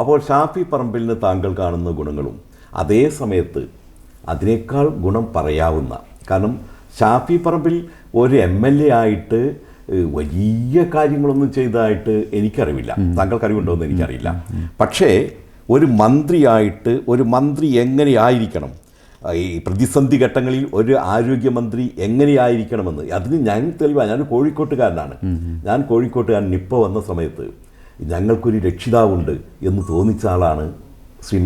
അപ്പോൾ ഷാഫി പറമ്പിലിന് താങ്കൾ കാണുന്ന ഗുണങ്ങളും അതേ സമയത്ത് അതിനേക്കാൾ ഗുണം പറയാവുന്ന കാരണം ഷാഫി പറമ്പിൽ ഒരു എം എൽ എ ആയിട്ട് വലിയ കാര്യങ്ങളൊന്നും ചെയ്തതായിട്ട് എനിക്കറിവില്ല. താങ്കൾക്ക് അറിവുണ്ടോ എന്ന് എനിക്കറിയില്ല പക്ഷേ ഒരു മന്ത്രിയായിട്ട് ഒരു മന്ത്രി എങ്ങനെയായിരിക്കണം ഈ പ്രതിസന്ധി ഘട്ടങ്ങളിൽ ഒരു ആരോഗ്യമന്ത്രി എങ്ങനെയായിരിക്കണമെന്ന് അതിന് ഞാൻ തെളിവാണ് ഞാൻ കോഴിക്കോട്ടുകാരനാണ്. ഞാൻ കോഴിക്കോട്ടുകാരൻ ഇപ്പോൾ വന്ന സമയത്ത് ഞങ്ങൾക്കൊരു രക്ഷിതാവുണ്ട് എന്ന് തോന്നിച്ച ആളാണ് ശ്രീ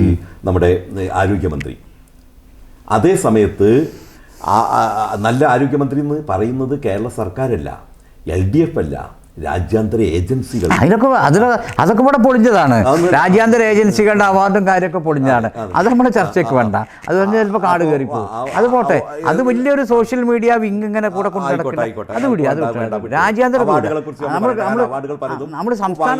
ഈ നമ്മുടെ ആരോഗ്യമന്ത്രി. അതേ സമയത്ത് നല്ല ആരോഗ്യമന്ത്രി എന്ന് പറയുന്നത് കേരള സർക്കാരല്ല എൽ ഡി എഫ് അല്ല. രാജ്യാന്തര ഏജൻസികൾ. അതിനൊക്കെ അതിന് അതൊക്കെ ഇവിടെ പൊളിഞ്ഞതാണ്. രാജ്യാന്തര ഏജൻസികളുടെ അവാർഡും കാര്യമൊക്കെ പൊളിഞ്ഞതാണ്. അത് നമ്മുടെ ചർച്ചയ്ക്ക് വേണ്ട. അത് പറഞ്ഞാൽ ചിലപ്പോൾ കാട് കയറി പോകും ആ, ആ, അത് പോട്ടെ. അത് വലിയൊരു സോഷ്യൽ മീഡിയ വിങ് ഇങ്ങനെ കൂടെ കൊണ്ട് ആയിക്കോട്ടെ, അത് വിടി അത് രാജ്യാന്തര നമ്മൾ സംസ്ഥാന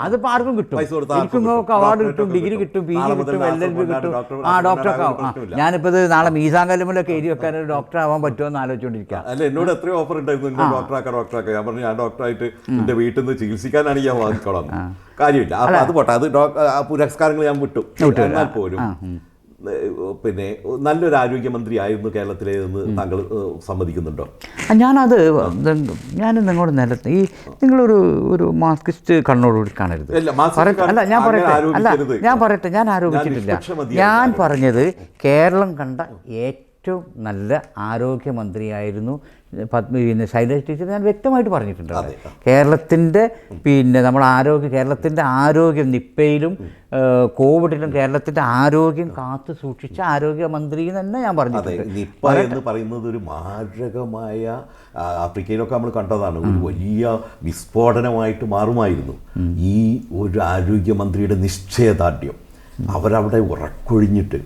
അതിപ്പോൾ ആർക്കും കിട്ടും. കിട്ടും. അവാർഡ് കിട്ടും ഡിഗ്രി കിട്ടും. പി ജി കിട്ടും എൽ എൽ ബി ഡോക്ടർ കിട്ടും. ഡോക്ടർ ആ ഡോക്ടറൊക്കെ ആവും. ഞാനിപ്പോ ഞാനിപ്പോൾ ഇത് നാളെ മീസാൻ കല്ലുമലൊക്കെ എഴുതി വെക്കാൻ ഒരു ഡോക്ടർ ആവാൻ പറ്റുമോ എന്ന് ആലോചിച്ചുകൊണ്ടിരിക്കുക അല്ല എന്നോട് എത്രയോ ഓഫർ ഉണ്ടായിരുന്നു ഡോക്ടറാക്കാം ഡോക്ടറാക്കാം. ഞാൻ പറഞ്ഞു ഞാൻ ഡോക്ടറായിട്ട് എന്റെ വീട്ടിൽ നിന്ന് ചികിത്സിക്കാനാണ് ഞാൻ വാങ്ങിക്കോളാം. കാര്യമില്ല. അപ്പം അത് പോട്ടെ. അത് പുരസ്കാരങ്ങൾ ഞാൻ വിട്ടു. എന്നാൽ പോലും പിന്നെ നല്ലൊരു ആരോഗ്യമന്ത്രി ആയിരുന്നു കേരളത്തിലെ എന്ന് താങ്കൾ സമ്മതിക്കുന്നുണ്ടോ? ഞാനത് ഞാൻ നിങ്ങളോട് നിലത്ത് ഈ നിങ്ങളൊരു ഒരു മാർക്സിസ്റ്റ് കണ്ണോടുകൂടി കാണരുത്. അല്ല ഞാൻ പറയട്ടെ. അല്ല ഞാൻ പറയട്ടെ. ഞാൻ ആരോപിച്ചിട്ടില്ല. ഞാൻ പറഞ്ഞത് കേരളം കണ്ട ഏറ്റവും നല്ല ആരോഗ്യമന്ത്രിയായിരുന്നു പിന്നെ ശൈലജ ടീച്ചർ ഞാൻ വ്യക്തമായിട്ട് പറഞ്ഞിട്ടുണ്ട്. കേരളത്തിന്റെ പിന്നെ നമ്മൾ ആരോഗ്യം കേരളത്തിന്റെ ആരോഗ്യം നിപ്പയിലും കോവിഡിലും കേരളത്തിന്റെ ആരോഗ്യം കാത്തു സൂക്ഷിച്ച ആരോഗ്യമന്ത്രി തന്നെ ഞാൻ പറഞ്ഞു പറഞ്ഞിട്ടുണ്ട് നിപ്പ എന്ന് പറയുന്നത് ഒരു മാരകമായ ആഫ്രിക്കയിലൊക്കെ നമ്മൾ കണ്ടതാണ്. ഒരു വലിയ വിസ്ഫോടനമായിട്ട് മാറുമായിരുന്നു. ഈ ഒരു ആരോഗ്യമന്ത്രിയുടെ നിശ്ചയദാർഢ്യം. അവരവിടെ ഉറക്കൊഴിഞ്ഞിട്ട്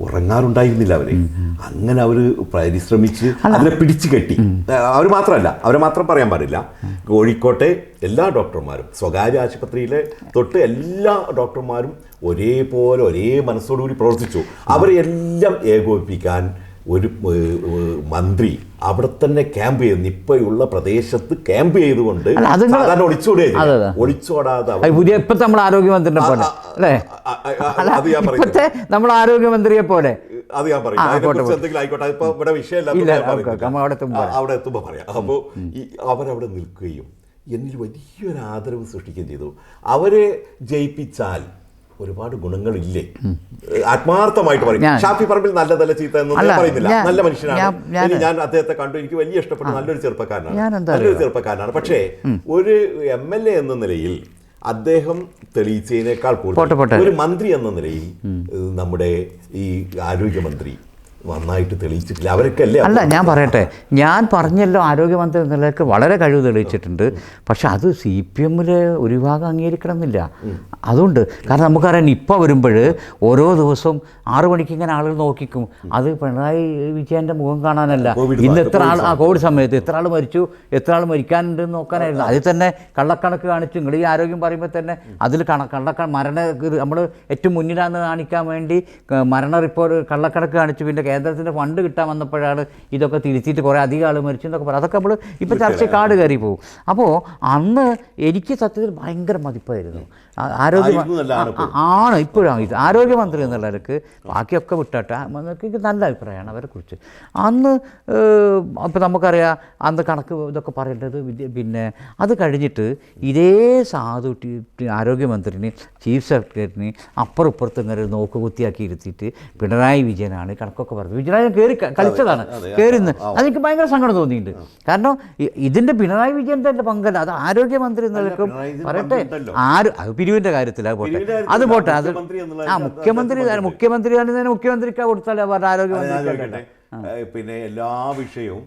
ഉറങ്ങാറുണ്ടായിരുന്നില്ല അവർ. അങ്ങനെ അവർ പരിശ്രമിച്ച് അതിനെ പിടിച്ചു കെട്ടി. അവർ മാത്രമല്ല അവരെ മാത്രം പറയാൻ പാടില്ല. കോഴിക്കോട്ടെ എല്ലാ ഡോക്ടർമാരും സ്വകാര്യ ആശുപത്രിയിലെ തൊട്ട് എല്ലാ ഡോക്ടർമാരും ഒരേപോലെ ഒരേ മനസ്സോടുകൂടി പ്രവർത്തിച്ചു. അവരെ എല്ലാം ഏകോപിപ്പിക്കാൻ ഒരു മന്ത്രി അവിടെ തന്നെ ക്യാമ്പ് ചെയ്യുന്നു. നിപ്പയുള്ള പ്രദേശത്ത് ക്യാമ്പ് ചെയ്തുകൊണ്ട് സാധാരണ ഒളിച്ചോടുക. ഒളിച്ചോടാതെ പുതിയ ഇപ്പോഴത്തെ നമ്മൾ ആരോഗ്യമന്ത്രിനെ പോലെ അല്ലേ? ഇപ്പോഴത്തെ നമ്മൾ ആരോഗ്യമന്ത്രിയെ പോലെ. അത് ഞാൻ പറയും. എന്തെങ്കിലും ആയിക്കോട്ടെ. അതിപ്പോ ഇവിടെ വിഷയമല്ല അവിടെ എത്തുമ്പോൾ പറയാം. അപ്പോൾ ഈ അവരവിടെ നിൽക്കുകയും എന്നിൽ വലിയൊരു ആദരവ് സൃഷ്ടിക്കുകയും ചെയ്തു. അവരെ ജയിപ്പിച്ചാൽ ഒരുപാട് ഗുണങ്ങളില്ലേ? ആത്മാർത്ഥമായിട്ട് പറയും. ഷാഫി പറമ്പിൽ നല്ലതല്ല ചീത്ത എന്നൊന്നും പറയുന്നില്ല നല്ല മനുഷ്യനാണ്. ഞാൻ- അദ്ദേഹത്തെ കണ്ടു. എനിക്ക് വലിയ ഇഷ്ടപ്പെട്ടു നല്ലൊരു ചെറുപ്പക്കാരനാണ്. നല്ലൊരു ചെറുപ്പക്കാരനാണ്. പക്ഷേ ഒരു എം എൽ എ എന്ന നിലയിൽ അദ്ദേഹം തെളിയിച്ചതിനേക്കാൾ കൂടുതൽ ഒരു മന്ത്രി എന്ന നിലയിൽ നമ്മുടെ ഈ ആരോഗ്യമന്ത്രി നന്നായിട്ട് തെളിയിച്ചിട്ടില്ല. അവരൊക്കെ അല്ലേ ഞാൻ പറയട്ടെ. ഞാൻ പറഞ്ഞല്ലോ ആരോഗ്യമന്ത്രി എന്നുള്ളതൊക്കെ വളരെ കഴിവ് തെളിയിച്ചിട്ടുണ്ട്. പക്ഷെ അത് സി പി എമ്മിൽ ഒരു ഭാഗം അംഗീകരിക്കണം എന്നില്ല അതുകൊണ്ട് കാരണം നമുക്കറിയാം ഇപ്പോൾ വരുമ്പോൾ ഓരോ ദിവസവും ആറു മണിക്ക് ഇങ്ങനെ ആളുകൾ നോക്കിക്കും. അത് പിണറായി വിജയന്റെ മുഖം കാണാനല്ല. ഇന്ന് എത്ര ആൾ ആ കോവിഡ് സമയത്ത് എത്ര ആൾ മരിച്ചു എത്ര ആൾ മരിക്കാനുണ്ട് നോക്കാനായിരുന്നു. അതിൽ തന്നെ കള്ളക്കണക്ക് കാണിച്ചു. നിങ്ങൾ ഈ ആരോഗ്യം പറയുമ്പോൾ തന്നെ അതിൽ കണ കള്ളക്ക മരണ നമ്മൾ ഏറ്റവും മുന്നിലാന്ന് കാണിക്കാൻ വേണ്ടി മരണ റിപ്പോർട്ട് കള്ളക്കണക്ക് കാണിച്ചു. പിന്നെ കേന്ദ്രത്തിന്റെ ഫണ്ട് കിട്ടാൻ വന്നപ്പോഴാണ് ഇതൊക്കെ തിരുത്തിയിട്ട് കുറേ അധികം ആൾ മരിച്ചു എന്നൊക്കെ പറയും അതൊക്കെ നമ്മൾ ഇപ്പോൾ ചർച്ച കാട് കയറി പോകും. അപ്പോൾ അന്ന് എനിക്ക് സത്യത്തിൽ ഭയങ്കര മതിപ്പായിരുന്നു. ആരോഗ്യ ആണ് ഇപ്പോഴാണ് ആരോഗ്യമന്ത്രി എന്നുള്ളവർക്ക് ബാക്കിയൊക്കെ വിട്ടട്ടെ. എനിക്ക് നല്ല അഭിപ്രായമാണ് അവരെ കുറിച്ച്. അന്ന് അപ്പോൾ നമുക്കറിയാം അന്ന് കണക്ക് ഇതൊക്കെ പറയേണ്ടത് പിന്നെ അത് കഴിഞ്ഞിട്ട് ഇതേ സാധു ആരോഗ്യമന്ത്രിന് ചീഫ് സെക്രട്ടറിനെ അപ്പുറം ഇപ്പുറത്ത് ഇങ്ങനെ ഒരു നോക്കുകുത്തിയാക്കി ഇരുത്തിയിട്ട് പിണറായി വിജയനാണ് കണക്കൊക്കെ പറഞ്ഞത്. വിജയനായി കയറി കളിച്ചതാണ്. അതെ, കയറി നിന്ന് അതെനിക്ക് ഭയങ്കര സങ്കടം തോന്നിയിട്ടുണ്ട്. കാരണം ഇതിന്റെ പിണറായി വിജയന്റെ പങ്കല്ല. അത് ആരോഗ്യമന്ത്രി നിലക്കും പറയട്ടെ. ആര് പിരിവിന്റെ കാര്യത്തിൽ അത് പോട്ടെ. അത് പോട്ടെ അത് ആ മുഖ്യമന്ത്രി മുഖ്യമന്ത്രി തന്നെ മുഖ്യമന്ത്രിക്കാ കൊടുത്താലേ അവരുടെ ആരോഗ്യമന്ത്രി പിന്നെ എല്ലാ വിഷയവും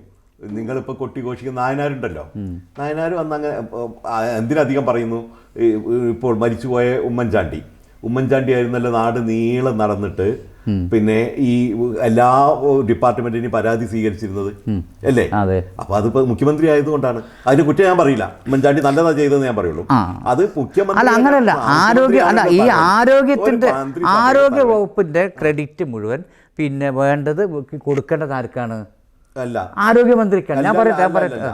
നിങ്ങളിപ്പോൾ കൊട്ടിഘോഷിക്കുന്ന നായനാരുണ്ടല്ലോ. നായനാർ വന്ന് അങ്ങനെ എന്തിനധികം പറയുന്നു? ഇപ്പോൾ മരിച്ചുപോയ ഉമ്മൻചാണ്ടി. ഉമ്മൻചാണ്ടി ആയിരുന്നല്ലോ നാട് നീളം നടന്നിട്ട് പിന്നെ ഈ എല്ലാ ഡിപ്പാർട്ട്മെന്റിനും പരാതി സ്വീകരിച്ചിരുന്നത് അല്ലേ? അതെ. അപ്പൊ അതിപ്പോ മുഖ്യമന്ത്രി ആയതുകൊണ്ടാണ്. അതിന് കുറ്റം ഞാൻ പറയില്ല. ഉമ്മൻചാണ്ടി നല്ലതാ ചെയ്തതെന്ന് ഞാൻ പറയുള്ളൂ. അത് മുഖ്യമന്ത്രി അല്ല അങ്ങനെയല്ല ആരോഗ്യ അല്ല ഈ ആരോഗ്യത്തിന്റെ ആരോഗ്യ വകുപ്പിന്റെ ക്രെഡിറ്റ് മുഴുവൻ പിന്നെ വേണ്ടത് കൊടുക്കേണ്ടത് ആർക്കാണ്? അല്ല. ആരോഗ്യമന്ത്രിക്കാണ്. ഞാൻ പറയട്ടെ ഞാൻ പറയട്ടെ.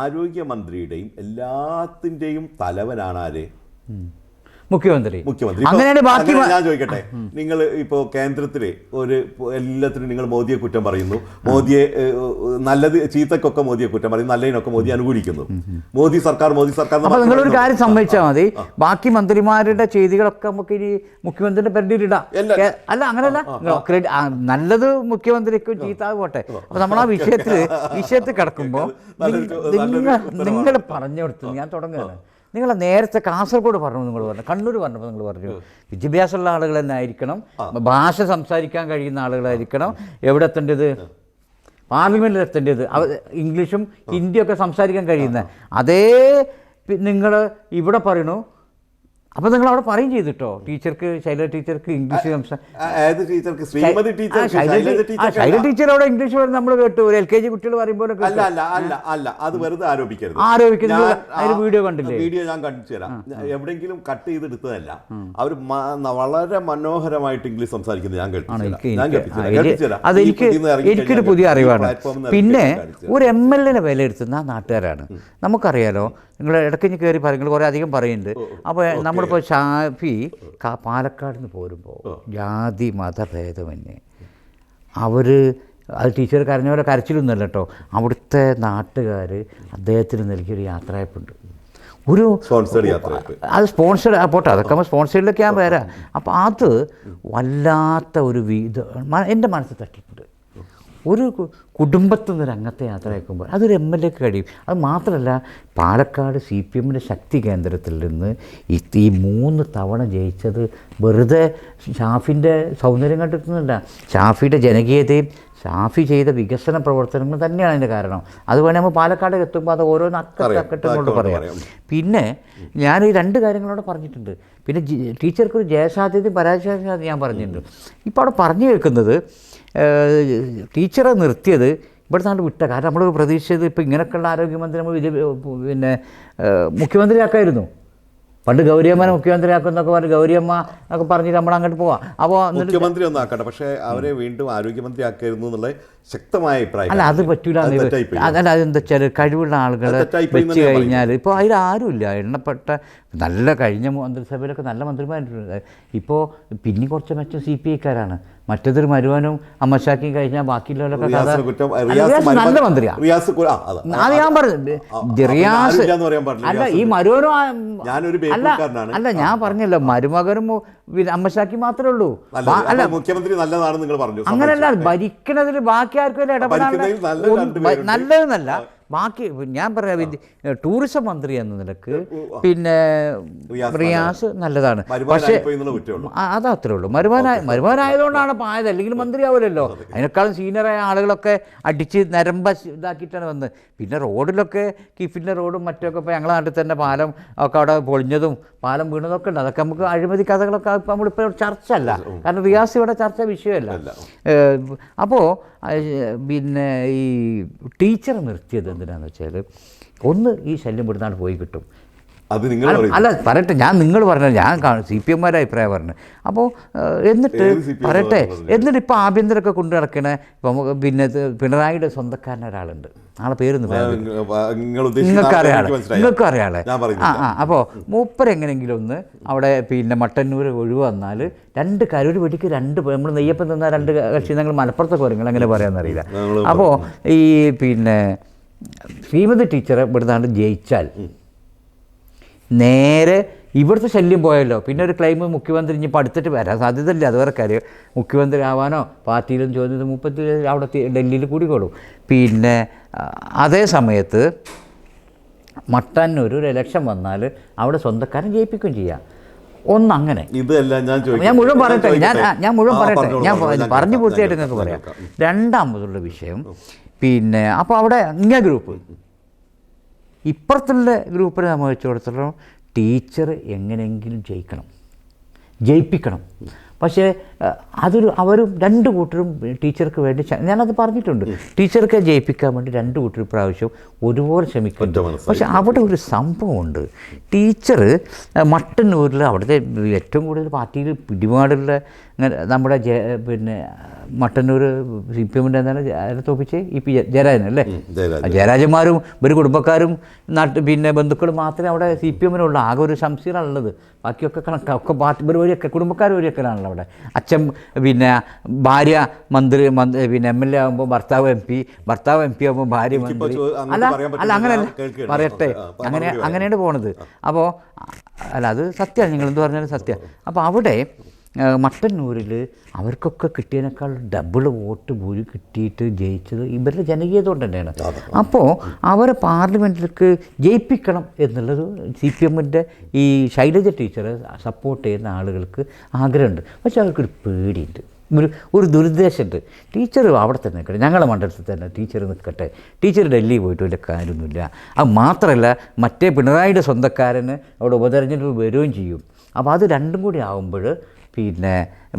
ആരോഗ്യമന്ത്രിയുടെയും എല്ലാത്തിന്റെയും തലവനാണ് ആര്? മുഖ്യമന്ത്രി. മുഖ്യമന്ത്രി. അങ്ങനെയാണ് ബാക്കി ഞാൻ ചോദിക്കട്ടെ. നിങ്ങൾ ഇപ്പോൾ കേന്ദ്രത്തിലെ ഒരു എല്ലാത്തിനും നിങ്ങൾ മോദിയെ കുറ്റം പറയുന്നു. മോദിയെ നല്ലത് ചീത്തക്കൊക്കെ മോദിയെ കുറ്റം പറയുന്നു നല്ലതിനൊക്കെ മോദി അനുകൂലിക്കുന്നു. മോദി സർക്കാർ മോദി സർക്കാർ നിങ്ങളൊരു കാര്യം സംഭവിച്ചാൽ മതി. ബാക്കി മന്ത്രിമാരുടെ ചെയ്തികളൊക്കെ നമുക്ക് ഇനി മുഖ്യമന്ത്രിയുടെ പരിധിയിൽ ഇടാം. അല്ല അങ്ങനല്ല. നല്ലത് മുഖ്യമന്ത്രിക്കും ചീത്താകട്ടെ. അപ്പൊ നമ്മൾ ആ വിഷയത്തിൽ വിഷയത്തിൽ കിടക്കുമ്പോൾ നിങ്ങൾ നിങ്ങൾ പറഞ്ഞു കൊടുത്തു ഞാൻ തുടങ്ങുകയാണ്. നിങ്ങൾ നേരത്തെ കാസർഗോഡ് പറഞ്ഞു നിങ്ങൾ പറഞ്ഞു കണ്ണൂർ പറഞ്ഞപ്പോൾ നിങ്ങൾ പറഞ്ഞു വിദ്യാഭ്യാസമുള്ള ആളുകൾ തന്നെ ആയിരിക്കണം ഭാഷ സംസാരിക്കാൻ കഴിയുന്ന ആളുകളായിരിക്കണം എവിടെ എത്തേണ്ടത്? പാർലമെന്റിൽ എത്തേണ്ടത്. അവ ഇംഗ്ലീഷും ഹിന്ദിയൊക്കെ സംസാരിക്കാൻ കഴിയുന്ന അതേ നിങ്ങൾ ഇവിടെ പറയണു അപ്പോൾ നിങ്ങൾ അവിടെ പറയും ചെയ്തിട്ടോ? ടീച്ചർക്ക് ശൈല ടീച്ചർക്ക് ഇംഗ്ലീഷ് ശൈല ടീച്ചർ അവിടെ ഇംഗ്ലീഷ് പറഞ്ഞ് നമ്മൾ കേട്ടു. ഒരു എൽ കെ ജി കുട്ടികൾ പറയുമ്പോൾ അല്ല അല്ല അല്ല അല്ല. അത് വെറുതെ ആരോപിക്കരുത്. ആരോപിക്കുന്നത് അതിന് വീഡിയോ കണ്ടില്ലേ? വീഡിയോ ഞാൻ കാണിച്ചു തരാം എവിടെങ്കിലും എവിടെയെങ്കിലും കട്ട് ചെയ്തെടുത്തതല്ല. അവർ വളരെ മനോഹരമായിട്ട് ഇംഗ്ലീഷ് സംസാരിക്കുന്നത് ഞാൻ തരാം. അത് എനിക്ക് എനിക്കൊരു പുതിയ അറിവാണ്. പിന്നെ. ഒരു എം എൽ എനെ വിലയിരുത്തുന്ന നാട്ടുകാരാണ്. നമുക്കറിയാലോ നിങ്ങൾ ഇടയ്ക്ക് കയറി പറയും നിങ്ങൾ കുറേ അധികം പറയുന്നുണ്ട്. അപ്പോൾ നമ്മളിപ്പോൾ ഷാഫി പാലക്കാട് നിന്ന് പോരുമ്പോൾ ജാതി മതഭേദമന്യേ അവർ അത് ടീച്ചർ കരഞ്ഞ പോലെ കരച്ചിലൊന്നുമല്ല കേട്ടോ അവിടുത്തെ നാട്ടുകാർ അദ്ദേഹത്തിന് നൽകിയൊരു യാത്രയപ്പുണ്ട്. ഒരു അത് സ്പോൺസർ പോട്ടെ അതൊക്കെ സ്പോൺസേഡിലൊക്കെ ഞാൻ വരാം. അപ്പോൾ അത് വല്ലാത്ത ഒരു വീത എന്റെ മനസ്സിൽ തട്ടിട്ടുണ്ട് ഒരു കുടുംബത്തിൽ നിന്ന് രംഗത്തെ യാത്ര അയക്കുമ്പോൾ അതൊരു എം എൽ എക്ക് കഴിയും. അത് മാത്രമല്ല പാലക്കാട് സി പി എമ്മിന്റെ ശക്തി കേന്ദ്രത്തിൽ നിന്ന് ഈ മൂന്ന് തവണ ജയിച്ചത് വെറുതെ ഷാഫിന്റെ സൗന്ദര്യം കണ്ടെത്തുന്നില്ല. ഷാഫിയുടെ ജനകീയതയും ഷാഫി ചെയ്ത വികസന പ്രവർത്തനങ്ങൾ തന്നെയാണ് അതിന്റെ കാരണം. അത് വേണേൽ നമ്മൾ പാലക്കാട് എത്തുമ്പോൾ അത് ഓരോന്ന് അക്കട്ട് പറയാം. കൊണ്ട് പറയാം. പറയാം. പിന്നെ ഞാൻ ഈ രണ്ട് കാര്യങ്ങളോട് പറഞ്ഞിട്ടുണ്ട്. പിന്നെ ടീച്ചർക്ക് ഒരു ജയസാധ്യതയും പരാജയസാധ്യത ഞാൻ പറഞ്ഞിട്ടുണ്ട്. ഇപ്പോൾ അവിടെ പറഞ്ഞു കേൾക്കുന്നത് ടീച്ചറെ നിർത്തിയത് ഇവിടെ നാട് വിട്ട കാരണം നമ്മൾ പ്രതീക്ഷിച്ചത് ഇപ്പോൾ ഇങ്ങനെയൊക്കെയുള്ള ആരോഗ്യമന്ത്രി നമ്മൾ പിന്നെ മുഖ്യമന്ത്രിയാക്കായിരുന്നു. പണ്ട് ഗൗരിയമ്മനെ മുഖ്യമന്ത്രിയാക്കുന്നൊക്കെ പറഞ്ഞ് ഗൗരിയമ്മ എന്നൊക്കെ പറഞ്ഞിട്ട് നമ്മൾ അങ്ങോട്ട് പോവാം. അപ്പോൾ മുഖ്യമന്ത്രി ഒന്നും ആക്കട്ടെ പക്ഷേ അവരെ വീണ്ടും ആരോഗ്യമന്ത്രി ആക്കരുന്നു എന്നുള്ള ശക്തമായ അഭിപ്രായം. അല്ല അത് പറ്റൂല. അതല്ല അതെന്താ വെച്ചാൽ കഴിവുള്ള ആളുകൾ വെച്ച് കഴിഞ്ഞാൽ ഇപ്പോൾ അതിൽ ആരുമില്ല. എണ്ണപ്പെട്ട നല്ല കഴിഞ്ഞ മന്ത്രിസഭയിലൊക്കെ നല്ല മന്ത്രിമാരുണ്ട്. ഇപ്പോൾ പിന്നെ കുറച്ച് മെച്ചം സി പി ഐക്കാരാണ്. മറ്റേതൊരു മരുവാനും അമ്മശാക്കിയും കഴിഞ്ഞാൽ ബാക്കിയുള്ളവരൊക്കെ റിയാസ് നല്ല മന്ത്രിയാ. റിയാസ് കു- ആ, അതാ. ഞാൻ പറഞ്ഞു റിയാസ് അല്ല ഈ മരുവനും അല്ല അല്ല ഞാൻ പറഞ്ഞല്ലോ മരുമകനും അമ്മശാക്കി മാത്രമേ ഉള്ളൂ. അല്ല, മുഖ്യമന്ത്രി നല്ലതാണെന്ന് നിങ്ങൾ പറഞ്ഞു. അങ്ങനല്ല ഭരിക്കണതിൽ ബാക്കി ആർക്കും ഇടപെടാൻ. നല്ലതെന്നല്ല. ബാക്കി ഞാൻ പറയാം ടൂറിസം മന്ത്രി എന്ന നിലയ്ക്ക് പിന്നെ റിയാസ് നല്ലതാണ്. പക്ഷേ അത് അത്രേ ഉള്ളൂ. മരുമാനായ മരുമാനായതുകൊണ്ടാണ് പായത്. അല്ലെങ്കിൽ മന്ത്രിയാവില്ലല്ലോ അതിനേക്കാളും സീനിയറായ ആളുകളൊക്കെ അടിച്ച് നരമ്പ ഇതാക്കിയിട്ടാണ് വന്നത് പിന്നെ റോഡിലൊക്കെ കിഫിന്റെ റോഡും മറ്റൊക്കെ ഇപ്പോൾ ഞങ്ങളുടെ നാട്ടിൽ തന്നെ പാലം ഒക്കെ അവിടെ പൊളിഞ്ഞതും പാലം വീണതൊക്കെ ഉണ്ട്. അതൊക്കെ നമുക്ക് അഴിമതി കഥകളൊക്കെ നമ്മളിപ്പോൾ ചർച്ച അല്ല കാരണം റിയാസ് ഇവിടെ ചർച്ച വിഷയമല്ല. അപ്പോൾ പിന്നെ ഈ ടീച്ചർ നിർത്തിയത് എന്തിനാന്ന് വെച്ചാൽ ഒന്ന് ഈ ശല്യം ഇവിടുന്നാണ് പോയി കിട്ടും. അത് നിങ്ങൾ അല്ല, പറയട്ടെ ഞാൻ നിങ്ങൾ പറഞ്ഞത് ഞാൻ സി പി എമ്മാരുടെ അഭിപ്രായം പറഞ്ഞു അപ്പോൾ എന്നിട്ട് പറയട്ടെ എന്നിട്ട് ഇപ്പോൾ ആഭ്യന്തരമൊക്കെ കൊണ്ടു നടക്കണ ഇപ്പം പിന്നെ പിണറായിയുടെ സ്വന്തക്കാരൻ ഒരാളുണ്ട്. ആളെ പേരൊന്നും നിങ്ങൾക്കറിയാളെ നിങ്ങൾ ഉദ്ദേശിക്കുന്ന നിങ്ങൾക്ക് ആളെ അറിയാളെ എനിക്ക് മനസ്സിലായി. നിങ്ങൾക്ക് അറിയാളെ ഞാൻ ആ ആ അപ്പോൾ മൂപ്പരെങ്ങനെങ്കിലും ഒന്ന് അവിടെ പിന്നെ മട്ടന്നൂർ ഒഴിവ് വന്നാൽ രണ്ട് ഒരു വെടിക്ക് രണ്ട് നമ്മൾ നെയ്യപ്പം തന്ന രണ്ട് കക്ഷി ഞങ്ങൾ മലപ്പുറത്തൊക്കെ വരും. നിങ്ങൾ എങ്ങനെ പറയാമെന്നറിയില്ല അപ്പോൾ ഈ പിന്നെ ശ്രീമതി ടീച്ചറെ ഇവിടുന്നാണ്ട് ജയിച്ചാൽ. നേരെ ഇവിടുത്തെ ശല്യം പോയല്ലോ. പിന്നെ ഒരു ക്ലെയിം മുഖ്യമന്ത്രി ഇനി അടുത്തിട്ട് വരാൻ സാധ്യതയില്ല. അത് വേറെ കാര്യം. മുഖ്യമന്ത്രി ആവാനോ പാർട്ടിയിലും ചോദ്യം മുപ്പത്തി അവിടെ ഡൽഹിയിൽ കൂടിക്കോളും. പിന്നെ അതേ സമയത്ത് മട്ടന്നൂർ ഒരു ഇലക്ഷൻ വന്നാൽ അവിടെ സ്വന്തക്കാരൻ ജയിപ്പിക്കുകയും ചെയ്യാം. ഒന്നങ്ങനെ. ഇതല്ല ഞാൻ. ഞാൻ മുഴുവൻ പറയട്ടെ. ഞാൻ ഞാൻ മുഴുവൻ പറയട്ടെ. ഞാൻ പറഞ്ഞു പൂർത്തിയായിട്ട് നിങ്ങൾക്ക് പറയാം. രണ്ടാമതുള്ള വിഷയം പിന്നെ അപ്പോൾ അവിടെ ഇങ്ങനെ ഗ്രൂപ്പ്. ഇപ്പുറത്തുള്ള ഗ്രൂപ്പിനെ സംബന്ധിച്ചിടത്തോളം ടീച്ചർ എങ്ങനെയെങ്കിലും ജയിക്കണം. ജയിപ്പിക്കണം. പക്ഷേ അതൊരു അവരും രണ്ട് കൂട്ടരും ടീച്ചർക്ക് വേണ്ടി ഞാനത് പറഞ്ഞിട്ടുണ്ട്. ടീച്ചർക്ക് ജയിപ്പിക്കാൻ വേണ്ടി രണ്ട് കൂട്ടരും പ്രാവശ്യം ഒരുപോലെ ശ്രമിക്കുന്നുണ്ട് പക്ഷേ പക്ഷെ അവിടെ ഒരു സംഭവമുണ്ട്. ടീച്ചർ മട്ടന്നൂരിൽ അവിടുത്തെ ഏറ്റവും കൂടുതൽ പാർട്ടിയിൽ പിടിപാടുള്ള ഇങ്ങനെ നമ്മുടെ ജ പിന്നെ മട്ടന്നൂർ സി പി എമ്മിന്റെ എന്താണ് ആരെ തോപ്പിച്ച്? ഈ പി ജയരാജൻ അല്ലേ? ജയരാജന്മാരും ഒരു കുടുംബക്കാരും നാട്ട് പിന്നെ ബന്ധുക്കളും മാത്രമേ അവിടെ സി പി എമ്മിനുള്ള. ആകെ ഒരു സംശയമാണുള്ളത്. ബാക്കിയൊക്കെ കണക്ക്. ഒക്കെ പാർട്ടി ഒരു വഴിയൊക്കെ കുടുംബക്കാർ വഴിയൊക്കെയാണല്ലോ അവിടെ. അച്ഛൻ പിന്നെ ഭാര്യ മന്ത്രി മന്ത്രി പിന്നെ എം എൽ എ ആകുമ്പോൾ ഭർത്താവ് എം പി ഭർത്താവ് എം പി ആകുമ്പോൾ ഭാര്യ മന്ത്രി. അല്ല അല്ല. അങ്ങനെയല്ല. പറയട്ടെ. അങ്ങനെ അങ്ങനെയാണ് പോണത്. അപ്പോൾ അല്ല അത് സത്യമാണ് നിങ്ങൾ എന്ത് പറഞ്ഞാലും സത്യം. അപ്പോൾ അവിടെ മട്ടന്നൂരിൽ അവർക്കൊക്കെ കിട്ടിയതിനേക്കാൾ ഡബിൾ വോട്ട് ഭൂരി കിട്ടിയിട്ട് ജയിച്ചത് ഇവരുടെ ജനകീയത കൊണ്ട് തന്നെയാണ്. അപ്പോൾ അവരെ പാർലമെന്റിലേക്ക് ജയിപ്പിക്കണം എന്നുള്ളത് സി പി എമ്മിന്റെ ഈ ശൈലജ ടീച്ചറെ സപ്പോർട്ട് ചെയ്യുന്ന ആളുകൾക്ക് ആഗ്രഹമുണ്ട്. പക്ഷെ അവർക്കൊരു പേടിയുണ്ട്. ഒരു ഒരു ദുരുദ്ദേശമുണ്ട്. ടീച്ചർ അവിടെ തന്നെ നിൽക്കട്ടെ. ഞങ്ങളുടെ മണ്ഡലത്തിൽ തന്നെ ടീച്ചർ നിൽക്കട്ടെ. ടീച്ചർ ഡൽഹി പോയിട്ട് വലിയ കാര്യമൊന്നുമില്ല. അത് മാത്രമല്ല മറ്റേ പിണറായിയുടെ സ്വന്തക്കാരന് അവിടെ ഉപതെരഞ്ഞെടുപ്പ് വരികയും ചെയ്യും. അപ്പോൾ അത് രണ്ടും കൂടി ആകുമ്പോൾ പിന്നെ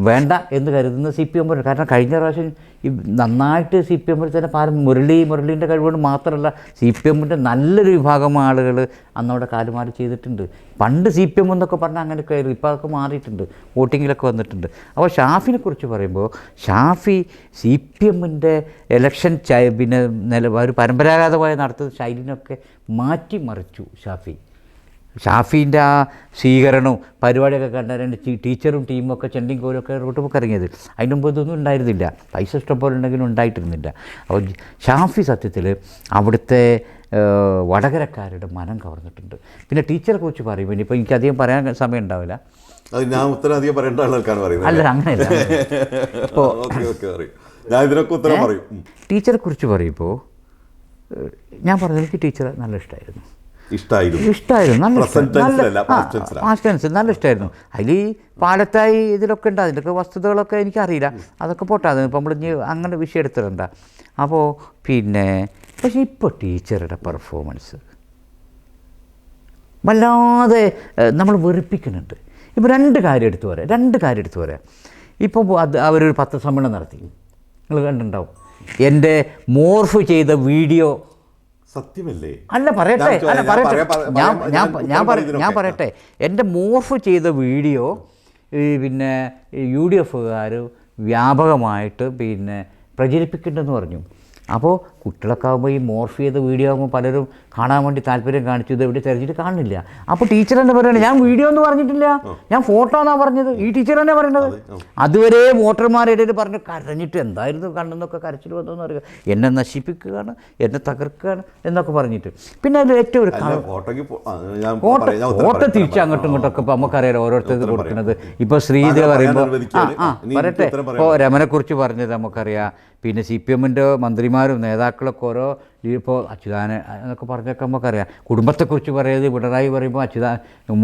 വേണ്ട എന്ന് കരുതുന്ന സി പി എം കാരണം കഴിഞ്ഞ പ്രാവശ്യം ഈ നന്നായിട്ട് സി പി എമ്മിൽ തന്നെ പാലം മുരളി മുരളീന്റെ കഴിവുകൊണ്ട് മാത്രമല്ല സി പി എമ്മിന്റെ നല്ലൊരു വിഭാഗം ആളുകൾ അന്നവിടെ കാലുമാറി ചെയ്തിട്ടുണ്ട്. പണ്ട് സി പി എം എന്നൊക്കെ പറഞ്ഞാൽ അങ്ങനെ കയറി ഇപ്പോൾ അതൊക്കെ മാറിയിട്ടുണ്ട്. വോട്ടിങ്ങിലൊക്കെ വന്നിട്ടുണ്ട്. അപ്പോൾ ഷാഫിനെ കുറിച്ച് പറയുമ്പോൾ ഷാഫി സി പി എമ്മിന്റെ ഇലക്ഷൻ പിന്നെ നില ഒരു പരമ്പരാഗതമായി നടത്തുന്ന ശൈലിനൊക്കെ മാറ്റിമറിച്ചു ഷാഫി. ഷാഫീന്റെ ആ സ്വീകരണവും പരിപാടിയൊക്കെ കണ്ടാലാണ് ടീച്ചറും ടീമും ഒക്കെ ചെണ്ടിയും കോലൊക്കെ റോട്ട് ബുക്ക് ഇറങ്ങിയത്. അതിന് മുമ്പ് ഇതൊന്നും ഉണ്ടായിരുന്നില്ല. പൈസ ഇഷ്ടംപോലെ ഉണ്ടെങ്കിലും ഉണ്ടായിട്ടിരുന്നില്ല. അപ്പോൾ ഷാഫി സത്യത്തിൽ അവിടുത്തെ വടകരക്കാരുടെ മനം കവർന്നിട്ടുണ്ട്. പിന്നെ ടീച്ചറെ കുറിച്ച് പറയും ഇനിയിപ്പോൾ ഇപ്പോൾ എനിക്കധികം പറയാൻ സമയം ഉണ്ടാവില്ല. അത് ഞാൻ ഉത്തരം അധികം പറയേണ്ട ആൾക്കാണ് പറയുന്നത് അല്ല അങ്ങനെയല്ല ഇപ്പോൾ ഞാൻ ഇതിനൊക്കെ ഉത്തരം പറയും. ടീച്ചറെ കുറിച്ച് പറയുമ്പോൾ ഞാൻ പറഞ്ഞത് എനിക്ക് ടീച്ചറെ നല്ല ഇഷ്ടമായിരുന്നു ഇഷ്ടായിരുന്നു. ഇഷ്ടമായിരുന്നു നല്ല ഇഷ്ടം. പാസ്റ്റ് ടെൻസ് നല്ല ഇഷ്ടമായിരുന്നു അതിൽ ഈ പാലത്തായി ഇതിലൊക്കെ ഉണ്ട്. അതിന്റെയൊക്കെ വസ്തുതകളൊക്കെ എനിക്കറിയില്ല. അതൊക്കെ പോട്ടെ. അത് ഇപ്പം നമ്മൾ ഇനി അങ്ങനെ വിഷയം എടുത്തിടണ്ട അപ്പോൾ പിന്നെ പക്ഷേ ഇപ്പോൾ ടീച്ചറുടെ പെർഫോമൻസ് വല്ലാതെ നമ്മൾ വെറുപ്പിക്കുന്നുണ്ട്. ഇപ്പോൾ രണ്ട് കാര്യം എടുത്തു പോരാ രണ്ട് കാര്യം എടുത്തു പോരാ ഇപ്പോൾ അത് അവരൊരു പത്രസമ്മേളനം നടത്തി. നിങ്ങൾ കണ്ടിട്ടുണ്ടാവും. എന്റെ മോർഫ് ചെയ്ത വീഡിയോ സത്യമല്ലേ? അല്ല പറയട്ടെ അല്ല പറയട്ടെ. പറയാം, പറയാം, ഞാൻ ഞാൻ ഞാൻ. പറയട്ടെ. എന്റെ മോർഫ് ചെയ്ത വീഡിയോ പിന്നെ യു ഡി എഫുകാർ വ്യാപകമായിട്ട് പിന്നെ പ്രചരിപ്പിക്കേണ്ടെന്ന് പറഞ്ഞു. അപ്പോൾ കുട്ടികളൊക്കെ ആകുമ്പോൾ ഈ മോർഫ് ചെയ്ത വീഡിയോ ആകുമ്പോൾ പലരും കാണാൻ വേണ്ടി താല്പര്യം കാണിച്ചു ഇത് എവിടെ തിരഞ്ഞിട്ട് കാണുന്നില്ല അപ്പോൾ ടീച്ചർ തന്നെ പറയുന്നത് ഞാൻ വീഡിയോ ഒന്നും പറഞ്ഞിട്ടില്ല. ഞാൻ ഫോട്ടോ എന്നാണ് പറഞ്ഞത്. ഈ ടീച്ചർ തന്നെ പറയുന്നത് അതുവരെ വോട്ടർമാരുടെ ഇടയിൽ പറഞ്ഞു കരഞ്ഞിട്ട് എന്തായിരുന്നു കണ്ണെന്നൊക്കെ കരച്ചിൽ വന്നതെന്ന് അറിയുക എന്നെ നശിപ്പിക്കുകയാണ് എന്നെ തകർക്കുകയാണ് എന്നൊക്കെ പറഞ്ഞിട്ട്. പിന്നെ അതിൽ ഏറ്റവും ഒരു ഫോട്ടോ തിരിച്ച്. അങ്ങോട്ടും ഇങ്ങോട്ടൊക്കെ ഇപ്പോൾ നമുക്കറിയാലോ ഓരോരുത്തർക്ക് ഉത്തരം കൊടുക്കുന്നത് ഇപ്പോൾ ശ്രീധര പറയുമ്പോൾ ആ പറയട്ടെ. ഇപ്പോൾ രമനെക്കുറിച്ച് പറഞ്ഞത് നമുക്കറിയാം. പിന്നെ സി പി എമ്മിന്റെ മന്ത്രിമാരും നേതാക്കളൊക്കെ ഓരോ ഇപ്പോൾ അച്യുതാന എന്നൊക്കെ പറഞ്ഞൊക്കെ നമുക്കറിയാം. കുടുംബത്തെക്കുറിച്ച് പറയുന്നത് പിണറായി പറയുമ്പോൾ അച്യുതാ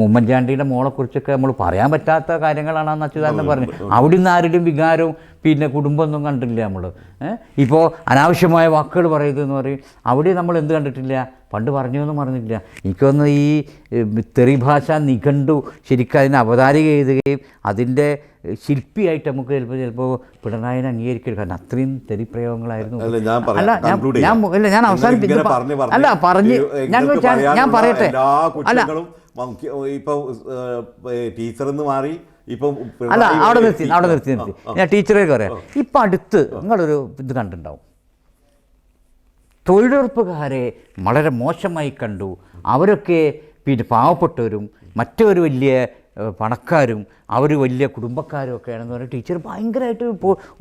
ഉമ്മൻചാണ്ടിയുടെ മോളെക്കുറിച്ചൊക്കെ നമ്മൾ പറയാൻ പറ്റാത്ത കാര്യങ്ങളാണ് അന്ന് അച്യുതാനന്ദൻ പറഞ്ഞു. അവിടെ നിന്ന് ആരുടെയും വികാരവും പിന്നെ കുടുംബമൊന്നും കണ്ടില്ല നമ്മൾ. ഇപ്പോൾ അനാവശ്യമായ വാക്കുകൾ പറയുന്നതെന്ന് പറയും. അവിടെ നമ്മൾ എന്ത് കണ്ടിട്ടില്ല? പണ്ട് പറഞ്ഞു എന്ന് പറഞ്ഞില്ല എനിക്കൊന്ന് ഈ തെറി ഭാഷ നിഘണ്ടു ശരിക്കും അതിനെ അവതാരിക എഴുതുകയും അതിന്റെ ശില്പിയായിട്ട് നമുക്ക് ചിലപ്പോൾ ചിലപ്പോൾ പിണറായിനെ അംഗീകരിക്കരുത് കാരണം അത്രയും തെറിപ്രയോഗങ്ങളായിരുന്നു അല്ല, ഞാൻ. അല്ല ഞാൻ അല്ല പറഞ്ഞ് ഈ- ഞാൻ പറയട്ടെ. അല്ല. കുറ്റങ്ങളും മങ്കി- ഇപ്പൊ ടീച്ചർ എന്ന് മാറി. അല്ല അവിടെ നിർത്തി. അവിടെ നിർത്തി നിർത്തി. ഞാൻ ടീച്ചറെ പറയാം. ഇപ്പം അടുത്ത് നിങ്ങളൊരു ഇത് കണ്ടിട്ടുണ്ടാവും. തൊഴിലുറപ്പുകാരെ വളരെ മോശമായി കണ്ടു. അവരൊക്കെ പിന്നെ പാവപ്പെട്ടവരും മറ്റൊരു വലിയ പണക്കാരും അവർ വലിയ കുടുംബക്കാരും ഒക്കെ ആണെന്ന് പറഞ്ഞാൽ ടീച്ചർ ഭയങ്കരമായിട്ട്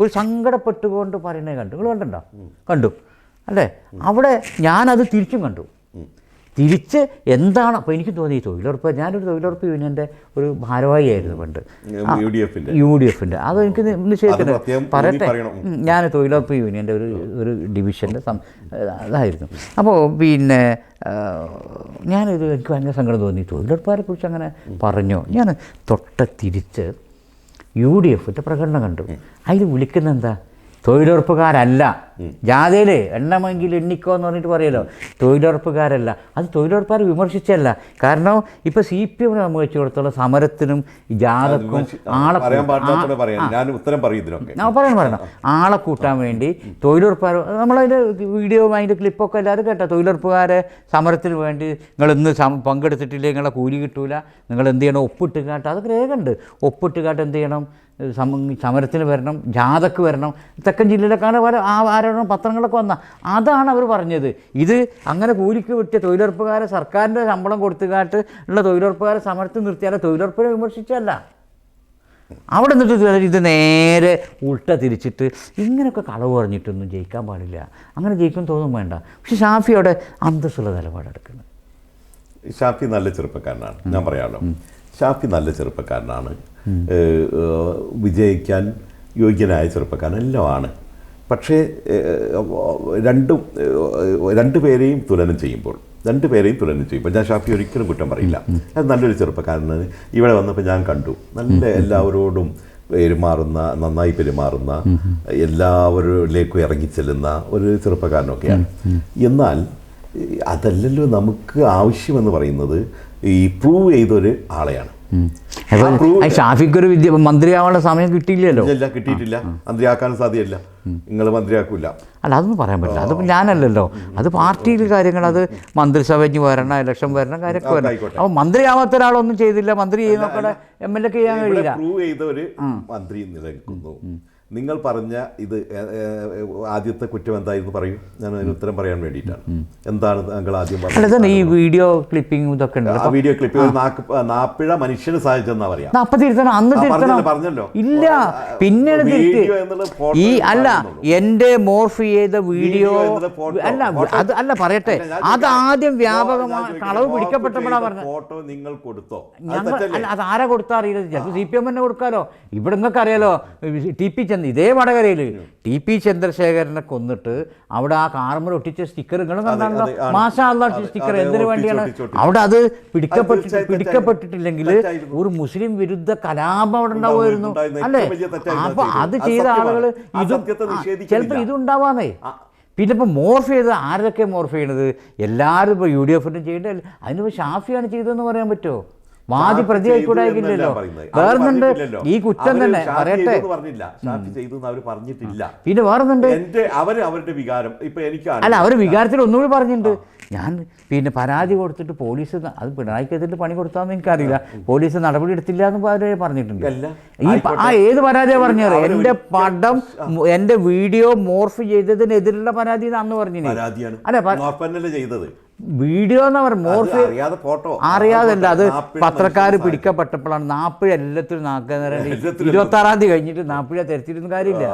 ഒരു സങ്കടപ്പെട്ടുകൊണ്ട് പറയുന്നത് കണ്ടു. നിങ്ങൾ കണ്ടോ കണ്ടു. അല്ലേ? അവിടെ ഞാനത് തിരിച്ചും കണ്ടു. തിരിച്ച് എന്താണ് അപ്പോൾ എനിക്ക് തോന്നി ഈ തൊഴിലുറപ്പ് ഞാനൊരു തൊഴിലുറപ്പ് യൂണിയന്റെ ഒരു ഭാരവാഹിയായിരുന്നു പണ്ട്. യു ഡി എഫിന്റെ അത് എനിക്ക് നിശ്ചയിക്കുന്നത് പറയട്ടെ. ഞാൻ തൊഴിലുറപ്പ് യൂണിയന്റെ ഒരു ഒരു ഡിവിഷന്റെ ഇതായിരുന്നു അതായിരുന്നു. അപ്പോൾ പിന്നെ ഞാനിത് എനിക്ക് ഭയങ്കര സങ്കടം തോന്നി. തൊഴിലുറപ്പുകാരെ കുറിച്ച് അങ്ങനെ പറഞ്ഞു? ഞാൻ തൊട്ട തിരിച്ച് യു ഡി എഫിന്റെ പ്രകടനം കണ്ടു. അതിൽ വിളിക്കുന്ന എന്താ? തൊഴിലുറപ്പുകാരല്ല. ജാഥയിൽ എണ്ണമെങ്കിൽ എണ്ണിക്കോ എന്ന് പറഞ്ഞിട്ട് പറയല്ലോ. തൊഴിലുറപ്പുകാരല്ല. അത് തൊഴിലുറപ്പുകാർ വിമർശിച്ചല്ല. കാരണം ഇപ്പൊ സി പി എമ്മിനെ സംബന്ധിച്ചിടത്തോളം സമരത്തിനും ജാഥക്കും ആളെ ഉത്തരം പറയണം പറയണം. ആളെ കൂട്ടാൻ വേണ്ടി തൊഴിലുറപ്പുകാർ നമ്മളതിന്റെ വീഡിയോ അതിന്റെ ക്ലിപ്പൊക്കെ എല്ലാവരും കേട്ടോ. തൊഴിലുറപ്പുകാരെ സമരത്തിന് വേണ്ടി നിങ്ങൾ ഇന്ന് പങ്കെടുത്തിട്ടില്ല? നിങ്ങളെ കൂലി കിട്ടൂല. നിങ്ങൾ എന്ത് ചെയ്യണം? ഒപ്പിട്ട് കാട്ട്. അതൊക്കെ രേഖയുണ്ട് ഒപ്പിട്ട് കാട്ട് എന്ത് ചെയ്യണം? സമരത്തിന് വരണം. ജാഥക്ക് വരണം. തെക്കൻ ജില്ലയിലൊക്കെ പല ആ ആരോടും പത്രങ്ങളൊക്കെ വന്ന. അതാണ് അവർ പറഞ്ഞത്. ഇത് അങ്ങനെ കൂലിക്ക് വിട്ടിയ തൊഴിലുറപ്പുകാരെ സർക്കാരിന്റെ ശമ്പളം കൊടുത്തുകാട്ട് ഉള്ള തൊഴിലുറപ്പുകാരെ സമരത്തിൽ നിർത്തിയാൽ തൊഴിലുറപ്പിനെ വിമർശിച്ചല്ല അവിടെ നിന്നിട്ട് ഇത് നേരെ ഉൾട്ട തിരിച്ചിട്ട് ഇങ്ങനെയൊക്കെ കളവ് പറഞ്ഞിട്ടൊന്നും ജയിക്കാൻ പാടില്ല. അങ്ങനെ ജയിക്കാൻ തോന്നും വേണ്ട. പക്ഷെ ഷാഫി അവിടെ അന്തസ്സുള്ള നിലപാടെടുക്കുന്നത് ഷാഫി നല്ല ചെറുപ്പക്കാരനാണ്. ഞാൻ പറയാമല്ലോ ഷാഫി നല്ല ചെറുപ്പക്കാരനാണ്. വിജയിക്കാൻ യോഗ്യനായ ചെറുപ്പക്കാരൻ എല്ലാമാണ്. പക്ഷേ രണ്ടും രണ്ടു പേരെയും തുലനം ചെയ്യുമ്പോൾ രണ്ട് പേരെയും തുലനം ചെയ്യുമ്പോൾ ഞാൻ ഷാഫി ഒരിക്കലും കുറ്റം പറയില്ല. അത് നല്ലൊരു ചെറുപ്പക്കാരനാണ്. ഇവിടെ വന്നപ്പോൾ ഞാൻ കണ്ടു. നല്ല എല്ലാവരോടും പെരുമാറുന്ന നന്നായി പെരുമാറുന്ന എല്ലാവരിലേക്കും ഇറങ്ങിച്ചെല്ലുന്ന ഒരു ചെറുപ്പക്കാരനൊക്കെയാണ്. എന്നാൽ അതല്ലല്ലോ നമുക്ക് ആവശ്യമെന്ന് പറയുന്നത് ഈ പ്രൂവ് ചെയ്തൊരു ആളെയാണ്. അപ്പോൾ ആ prove- ഷാഫിക്ക് ഒരു വിദ്യ മന്ത്രിയാവാനുള്ള സമയം കിട്ടിയില്ലല്ലോ. ഇല്ല കിട്ടിയിട്ടില്ല. മന്ത്രിയാക്കാൻ സാധ്യല്ല. നിങ്ങൾ മന്ത്രിയാക്കൂല. അല്ല അതൊന്നും പറയാൻ പറ്റില്ല. അതിപ്പോൾ ഞാനല്ലല്ലോ. അത് പാർട്ടിയിൽ കാര്യങ്ങൾ അത് മന്ത്രിസഭയ്ക്ക് വരണം ഇലക്ഷൻ വരണം കാര്യമൊക്കെ വരണം. അപ്പോൾ മന്ത്രിയാവാത്ത ഒരാളൊന്നും ചെയ്തില്ല. മന്ത്രി ചെയ്യുന്നൊക്കെ എം എൽ എ ചെയ്യാൻ കഴിയില്ല. പ്രൂവ് ചെയ്ത ഒരു മന്ത്രി നിലനിൽക്കുന്നു. നിങ്ങൾ പറഞ്ഞ ഇത് ആദ്യത്തെ കുറ്റം എന്തായിരുന്നു പറയൂ. ഞാൻ അതിന് ഉത്തരം പറയാൻ വേണ്ടിയിട്ടാണ്. എന്താണ് താങ്കൾ ആദ്യം പറഞ്ഞത്? ഈ വീഡിയോ ക്ലിപ്പിംഗ് ഇതൊക്കെ ആ വീഡിയോ ക്ലിപ്പ് നാക്ക് നാപ്പിഴ മനുഷ്യന് സാധിച്ചെന്നാ പറയാം. അന്ന് പറഞ്ഞല്ലോ. ഇല്ല പിന്നീട് ഈ അല്ല. എന്റെ മോർഫ് ചെയ്ത വീഡിയോ. അല്ല. അത് അല്ല പറയട്ടെ. അത് ആദ്യം വ്യാപകമായ കളവ് പിടിക്കപ്പെട്ടപ്പോഴാണ് പറഞ്ഞത്. ഫോട്ടോ നിങ്ങൾ കൊടുത്തോ? അല്ല അത് ആരാ കൊടുത്താ അറിയില്ല. ചിലപ്പോൾ സി പി എം തന്നെ കൊടുക്കാലോ. ഇവിടെ നിങ്ങൾക്ക് അറിയാലോ ടി പി ചന്ദ്ര ഇതേ വടകരയിൽ ടി പി ചന്ദ്രശേഖരനെ കൊന്നിട്ട് അവിടെ ആ കാർമൽ ഒട്ടിച്ച സ്റ്റിക്കർ നിങ്ങൾ കണ്ടാണല്ലോ സ്റ്റിക്കർ എന്തിനു വേണ്ടിയാണ്. അവിടെ അത് പിടിക്കപ്പെട്ടി പിടിക്കപ്പെട്ടിട്ടില്ലെങ്കിൽ ഒരു മുസ്ലിം വിരുദ്ധ കലാപം അവിടെ ഉണ്ടാവുമായിരുന്നു. അല്ലേ? അപ്പൊ അത്. ചെയ്ത ആളുകൾ ഇതും ചിലപ്പോൾ ഇതുണ്ടാവാന്നേ പിന്നെ ഇപ്പോൾ മോർഫ് ചെയ്ത് ആരൊക്കെ മോർഫ് ചെയ്യണത്? എല്ലാവരും ഇപ്പോൾ യു ഡി എഫിനും ചെയ്യേണ്ട അതിനിപ്പോൾ ഷാഫിയാണ് ചെയ്തതെന്ന് പറയാൻ പറ്റുമോ? വാദി പ്രതി ആയിക്കൂടായില്ലല്ലോ വേറൊന്നുണ്ട്. ഈ കുറ്റം തന്നെ. പറയട്ടെ പറഞ്ഞിട്ടില്ല. പിന്നെ വേറൊന്നുണ്ട്. അവർ അവരുടെ വികാരം ഇപ്പൊ എനിക്ക് അല്ല അവർ വികാരത്തിൽ ഒന്നുകൂടി പറഞ്ഞിട്ടുണ്ട്. ഞാൻ പിന്നെ പരാതി കൊടുത്തിട്ട് പോലീസ് അത് പിണറായിക്കെതിരെ പണി കൊടുത്താന്ന് എനിക്കറിയില്ല. പോലീസ് നടപടി എടുത്തില്ല എന്ന് അവർ പറഞ്ഞിട്ടുണ്ട്. ഈ ആ ഏത് പരാതിയാണ് പറഞ്ഞത് എന്റെ പടം എന്റെ വീഡിയോ മോർഫ് ചെയ്തതിനെതിരുള്ള പരാതി എന്ന് അന്ന് പറഞ്ഞു അല്ല ചെയ്തത്. വീഡിയോ എന്ന് പറഞ്ഞ അത് മോർഫ് അറിയാതെ ഫോട്ടോ. അറിയാതല്ല അത് പത്രക്കാർ പിടിക്കപ്പെട്ടപ്പോഴാണ്. നാപ്പിഴ എല്ലാത്തിനും എല്ലാത്തിലും ഇരുപത്തി ആറാം തീയതി കഴിഞ്ഞിട്ട് നാപ്പിഴ തരത്തിരുന്ന കാര്യമില്ല.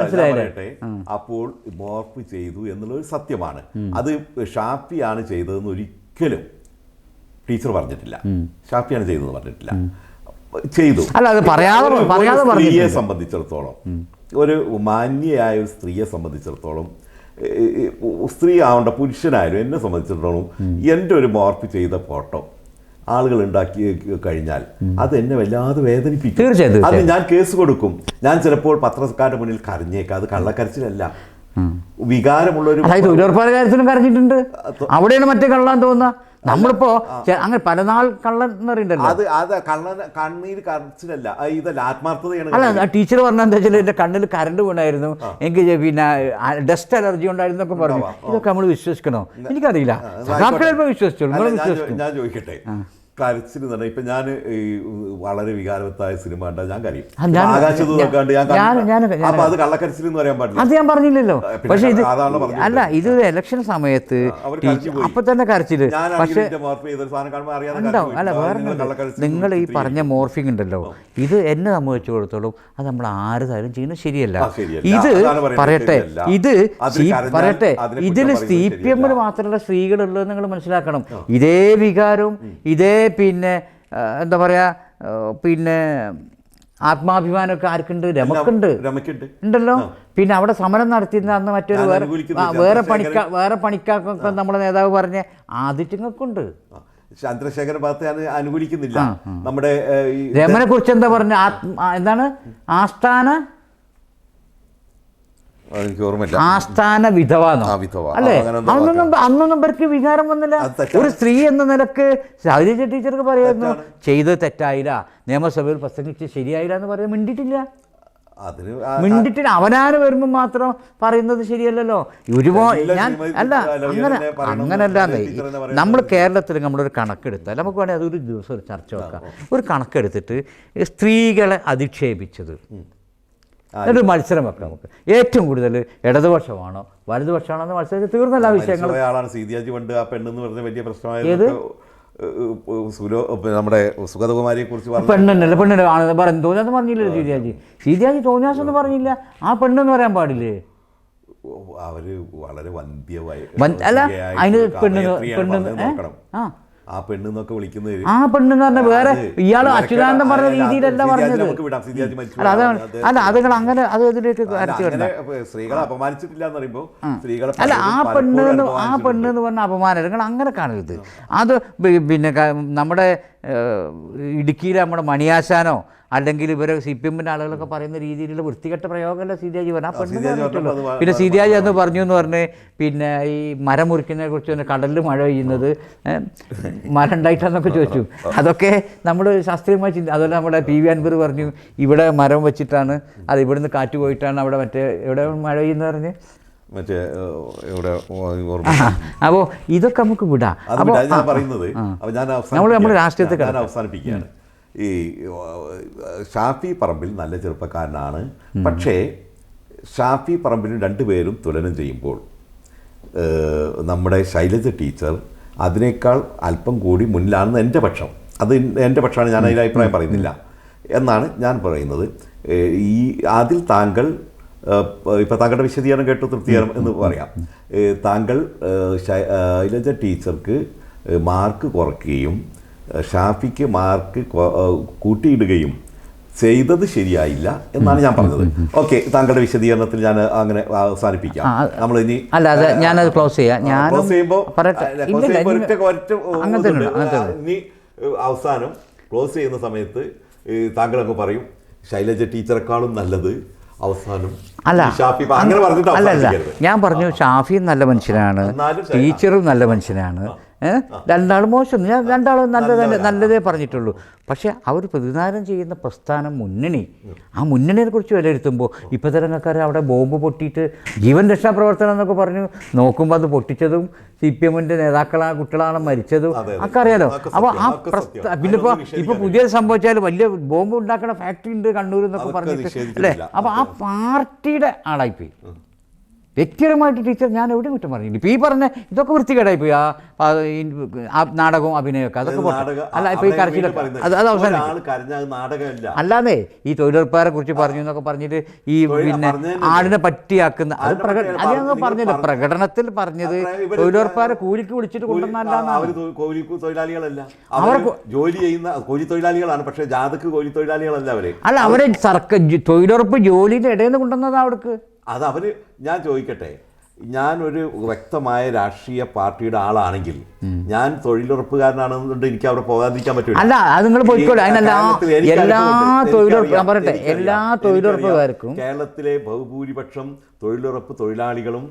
മനസ്സിലായില്ലേ? അപ്പോൾ മോർഫ് ചെയ്തു എന്നുള്ളത് സത്യമാണ്. അത് ഷാഫിയാണ് ചെയ്തതെന്ന് ഒരിക്കലും ടീച്ചർ പറഞ്ഞിട്ടില്ല. ഷാഫിയാണ് ചെയ്തതെന്ന് പറഞ്ഞിട്ടില്ല. ചെയ്തു. അല്ല, അത് പറയാതെ- പറയാതെ സ്ത്രീയെ. സംബന്ധിച്ചിടത്തോളം ഒരു മാന്യയായ ഒരു സ്ത്രീയെ സംബന്ധിച്ചിടത്തോളം സ്ത്രീ ആവണ്ട പുരുഷനായാലും എന്നെ സംബന്ധിച്ചിടത്തോളം എന്റെ ഒരു മോർപ്പ് ചെയ്ത ഫോട്ടോ ആളുകൾ ഉണ്ടാക്കി കഴിഞ്ഞാൽ അത് എന്നെ വല്ലാതെ വേദനിപ്പിക്കും. അത് ഞാൻ കേസ് കൊടുക്കും. ഞാൻ ചിലപ്പോൾ പത്രക്കാരുടെ മുന്നിൽ കരഞ്ഞേക്കാം. അത് കള്ളക്കരച്ചിലല്ല. വികാരമുള്ള ഒരു കാര്യത്തിലും കരഞ്ഞിട്ടുണ്ട്. അവിടെയാണ് മറ്റേ കള്ളാൻ തോന്നുക. നമ്മളിപ്പോ അങ്ങനെ പലനാൾ കള്ളൻ എന്ന് പറയുന്നുണ്ടല്ലോ അത് അത് കള്ളൻ കണ്ണീര് കരച്ചിലല്ല. ഇതല്ല ആത്മാർത്ഥതയാണ് അല്ല ടീച്ചർ പറഞ്ഞ എന്താ വെച്ചാൽ എന്റെ കണ്ണിൽ കരണ്ട് വീണായിരുന്നു. എനിക്ക് പിന്നെ ഡസ്റ്റ് അലർജി ഉണ്ടായിരുന്നു എന്നൊക്കെ പറഞ്ഞു. ഇതൊക്കെ നമ്മൾ വിശ്വസിക്കണോ? എനിക്കറിയില്ല. വിശ്വസിച്ചോളൂ. ഞാൻ ചോദിക്കട്ടെ. കരച്ചിൽ തന്നെ ഇപ്പൊ ഞാൻ ഈ വളരെ വികാരവത്തായ സിനിമ കണ്ടാ ഞാൻ കരയും. ആകാശത്ത് നോക്കാണ്ട് ഞാൻ അപ്പൊ അത് കള്ളക്കരച്ചിൽ എന്ന് പറയാൻ പാടില്ല. അത് ഞാൻ പറഞ്ഞില്ലല്ലോ. പക്ഷേ ഇത്. അല്ല ഇത് ഇലക്ഷൻ സമയത്ത്. അപ്പൊ തന്നെ കരച്ചിൽ. പക്ഷേ അല്ല വേറെ നിങ്ങൾ ഈ. പറഞ്ഞ മോർഫിംഗ് ഉണ്ടല്ലോ. ഇത് എന്നെ സംബന്ധിച്ചു കൊടുത്തോളും. അത് നമ്മൾ ആര് തരം? ചെയ്യുന്നത് ശരിയല്ല. ഇത് പറയട്ടെ. ഇത് പറയട്ടെ. ഇതിൽ സി പി എമ്മിൽ മാത്രമല്ല സ്ത്രീകളുള്ളത് നിങ്ങൾ മനസ്സിലാക്കണം. ഇതേ വികാരവും ഇതേ പിന്നെ എന്താ പറയാ ആ, പിന്നെ ആത്മാഭിമാനമൊക്കെ ആർക്കുണ്ട്? രമക്കുണ്ട്. ഉണ്ടല്ലോ? പിന്നെ അവിടെ സമരം നടത്തിയിരുന്ന അന്ന് മറ്റൊരു വേറെ വേറെ പണിക്കാ വേറെ പണിക്കാർക്കൊക്കെ നമ്മുടെ നേതാവ് പറഞ്ഞ ആദിത്യങ്ങൾക്കുണ്ട്. ചന്ദ്രശേഖര ഭാഗത്ത് അനുകൂലിക്കുന്നില്ല. നമ്മുടെ രമനെ കുറിച്ച് എന്താ പറഞ്ഞ? എന്താണ്? ആസ്ഥാന എനിക്ക് ഓർമ്മയില്ല. ആസ്ഥാന വിധവ. അല്ലേ? അന്നൊന്നും അന്നൊന്നും ഇവർക്ക് വികാരം വന്നില്ല. ഒരു സ്ത്രീ എന്ന നിലയ്ക്ക് ശൈലജ ടീച്ചർക്ക് പറയുന്നു ചെയ്തത് തെറ്റായില്ല. നിയമസഭയിൽ പ്രസംഗിച്ച് ശരിയായില്ല എന്ന് പറയാൻ മിണ്ടിട്ടില്ല അതിന് മിണ്ടിട്ടില്ല. അവനാന് വരുമ്പോൾ മാത്രം പറയുന്നത് ശരിയല്ലല്ലോ. ഒരുപാട് ഞാൻ അല്ല അങ്ങനെ പറയുന്നത്. നമ്മൾ കേരളത്തിൽ നമ്മളൊരു കണക്കെടുത്താൽ നമുക്ക് വേണമെങ്കിൽ അതൊരു ദിവസം ഒരു ചർച്ച വെക്കാം. ഒരു കണക്കെടുത്തിട്ട് സ്ത്രീകളെ അധിക്ഷേപിച്ചത്. ഒരു മത്സരം വെക്കാം നമുക്ക്. ഏറ്റവും കൂടുതൽ ഇടതുപക്ഷമാണോ വലതുപക്ഷമാണോ എന്ന് മത്സരിച്ച് തീർന്നല്ല ആ വിഷയങ്ങൾ ആളാണ് സീതിയാജി പണ്ട് ആ പെണ്ണെന്ന് പറഞ്ഞ വലിയ? പ്രശ്നമായത് നമ്മുടെ സുഗതകുമാരിയെ കുറിച്ച് പറഞ്ഞു പെണ്ണിനെ തോന്നിയാന്ന് പറഞ്ഞില്ലേ സീതിയാജി സീതിയാജി തോന്നിയാസെന്ന് പറഞ്ഞില്ല. ആ പെണ്ണെന്ന് പറയാൻ പാടില്ലേ? അവർ വളരെ വന്ധ്യമായി അല്ല, അതിന് ഒരു പെണ്ണ് കവയത്രിയാണ് പെണ്ണ്. ആ. പെണ്ണ് എന്നൊക്കെ വിളിക്കുന്നത് ആ പെണ്ണെന്ന് പറഞ്ഞ വേറെ ഇയാൾ അച്യുതാനന്ദൻ പറഞ്ഞ രീതിയിലല്ല പറഞ്ഞത് അതാണ് അത് അല്ല അതുങ്ങൾ അങ്ങനെ അത് ഇതിലേക്ക് സ്ത്രീകളെ അപമാനിച്ചിട്ടില്ല എന്ന് പറയുമ്പോൾ സ്ത്രീകളെ അല്ല ആ പെണ്ണ് ആ. പെണ്ണ് എന്ന് പറഞ്ഞ അപമാനം നിങ്ങൾ അങ്ങനെ കാണരുത് അത് പിന്നെ നമ്മുടെ ഇടുക്കിയിലെ നമ്മുടെ മണിയാശാനോ അല്ലെങ്കിൽ ഇവരെ സി പി എമ്മിന്റെ ആളുകളൊക്കെ പറയുന്ന രീതിയിലുള്ള വൃത്തികെട്ട പ്രയോഗമല്ല സീതാജി പറഞ്ഞു ആ പെണ്ണ് പിന്നെ സീതാജി അന്ന് പറഞ്ഞു എന്ന് പറഞ്ഞ് പിന്നെ ഈ മരം മുറിക്കുന്നതിനെ കുറിച്ച് തന്നെ കടലിൽ മഴ പെയ്യുന്നത് മരം ഉണ്ടായിട്ടാന്നൊക്കെ ചോദിച്ചു. അതൊക്കെ നമ്മൾ ശാസ്ത്രീയമായി ചിന്ത അതുപോലെ നമ്മുടെ പി വി അൻപത് പറഞ്ഞു ഇവിടെ മരം വെച്ചിട്ടാണ് അത് ഇവിടുന്ന് കാറ്റ് പോയിട്ടാണ് അവിടെ മറ്റേ ഇവിടെ മഴ പെയ്യുന്നത് പറഞ്ഞ് മറ്റേ ഇവിടെ അപ്പോൾ ഇതൊക്കെ നമുക്ക് വിടാം. അപ്പോൾ ഞാൻ പറയുന്നത് അപ്പോൾ ഞാൻ നമ്മൾ അവസാനിപ്പിക്കുകയാണ്. രാഷ്ട്രീയത്തിൽ ഞാൻ അവസാനിപ്പിക്കുകയാണ്. ഈ ഷാഫി പറമ്പിൽ നല്ല ചെറുപ്പക്കാരനാണ്. പക്ഷേ ഷാഫി പറമ്പിലും രണ്ടുപേരും തുലനം ചെയ്യുമ്പോൾ നമ്മുടെ ശൈലജ ടീച്ചർ അതിനേക്കാൾ അല്പം കൂടി മുന്നിലാണെന്ന് എന്റെ പക്ഷം. അത് എന്റെ പക്ഷമാണ് ഞാൻ അതിൽ അഭിപ്രായം പറയുന്നില്ല. എന്നാണ് ഞാൻ പറയുന്നത്. ഈ അതിൽ താങ്കൾ ഇപ്പൊ താങ്കളുടെ വിശദീകരണം കേട്ട് തൃപ്തികരം എന്ന് പറയാം. താങ്കൾ ശൈലജ ടീച്ചർക്ക് മാർക്ക് കുറയ്ക്കുകയും ഷാഫിക്ക് മാർക്ക് കൂട്ടിയിടുകയും ചെയ്തത് ശരിയായില്ല എന്നാണ് ഞാൻ പറഞ്ഞത്. ഓക്കെ താങ്കളുടെ വിശദീകരണത്തിൽ ഞാൻ അങ്ങനെ അവസാനിപ്പിക്കാം നമ്മൾ ഇനി അല്ലാതെ ഞാനത് ക്ലോസ് ചെയ്യാം. ഞാൻ ക്ലോസ് ചെയ്യുമ്പോൾ ഇനി അവസാനം ക്ലോസ് ചെയ്യുന്ന സമയത്ത് താങ്കളൊക്കെ പറയും ശൈലജ ടീച്ചറെക്കാളും നല്ലത് അവസാനം അല്ല അങ്ങനെ അല്ല ഞാൻ പറഞ്ഞു ഷാഫിയും നല്ല മനുഷ്യനാണ് ടീച്ചറും നല്ല മനുഷ്യനാണ്. രണ്ടാളും മോശം. ഞാൻ രണ്ടാളും തന്നെ നല്ലതേ പറഞ്ഞിട്ടുള്ളൂ. പക്ഷേ അവർ പ്രതിനിധാനം ചെയ്യുന്ന പ്രസ്ഥാനം മുന്നണി. ആ മുന്നണിയെ കുറിച്ച് വിലയിരുത്തുമ്പോൾ ഇപ്പോൾ തരങ്ങൾക്കാർ അവിടെ ബോംബ് പൊട്ടിയിട്ട് ജീവൻ രക്ഷാപ്രവർത്തനം എന്നൊക്കെ പറഞ്ഞു. നോക്കുമ്പോൾ അത് പൊട്ടിച്ചതും സി പി എമ്മിന്റെ നേതാക്കളാണ് കുട്ടികളാണ് മരിച്ചതും. ഒക്കെ അറിയാലോ? അപ്പോൾ ആ പ്രസ്ഥ. പിന്നെ ഇപ്പോൾ ഇപ്പോൾ പുതിയത് സംഭവിച്ചാൽ വലിയ ബോംബ് ഉണ്ടാക്കുന്ന ഫാക്ടറി ഉണ്ട് കണ്ണൂർ എന്നൊക്കെ പറഞ്ഞിട്ട്. അല്ലേ? അപ്പോൾ ആ പാർട്ടിയുടെ ആളായിപ്പോയി. വ്യക്തിപരമായിട്ട് ടീച്ചർ ഞാൻ എവിടെ കുറ്റം പറഞ്ഞില്ല ഇപ്പം ഈ പറഞ്ഞ ഇതൊക്കെ വൃത്തികേടായി പോയി. ആ നാടകവും അഭിനയമൊക്കെ അതൊക്കെ അല്ല ഇപ്പോൾ ഈ കരച്ചിലൊക്കെ അത് അത് അവസാനം അല്ലാതെ ഈ തൊഴിലുറപ്പുകാരെ കുറിച്ച് പറഞ്ഞു എന്നൊക്കെ പറഞ്ഞിട്ട് ഈ പിന്നെ ആടിനെ പറ്റിയാക്കുന്ന അത് പറ്റിയല്ല, അത് ഞങ്ങൾ പറഞ്ഞില്ല. പ്രകടനത്തിൽ പറഞ്ഞത് തൊഴിലുറപ്പുകാരെ കൂലിക്ക് വിളിച്ചിട്ട് കൊണ്ടുവന്നാലാണ് കൊണ്ടുവന്നല്ല അവർ ജോലി ചെയ്യുന്ന കൂലി തൊഴിലാളികളാണ്. പക്ഷേ ജാതക്ക് കൂലി തൊഴിലാളികളല്ല അവർ. അല്ല അവരെ സർക്കാർ തൊഴിലുറപ്പ് ജോലിയുടെ ഇടയിൽ നിന്ന് കൊണ്ടുവന്നതാണ് അവിടേക്ക് അത് അവർ ഞാൻ ചോദിക്കട്ടെ ഞാനൊരു വ്യക്തമായ രാഷ്ട്രീയ പാർട്ടിയുടെ ആളാണെങ്കിൽ ഞാൻ തൊഴിലുറപ്പുകാരനാണെന്നുണ്ട് എനിക്ക് അവിടെ പോകാതിരിക്കാൻ പറ്റില്ല അല്ല അത് നിങ്ങൾ പോയിക്കോളെ അതിനല്ല എല്ലാ. തൊഴിലുറപ്പ് പറയട്ടെ. എല്ലാ. തൊഴിലുറപ്പുകാർക്കും കേരളത്തിലെ ബഹുഭൂരിപക്ഷം തൊഴിലുറപ്പ് തൊഴിലാളികളും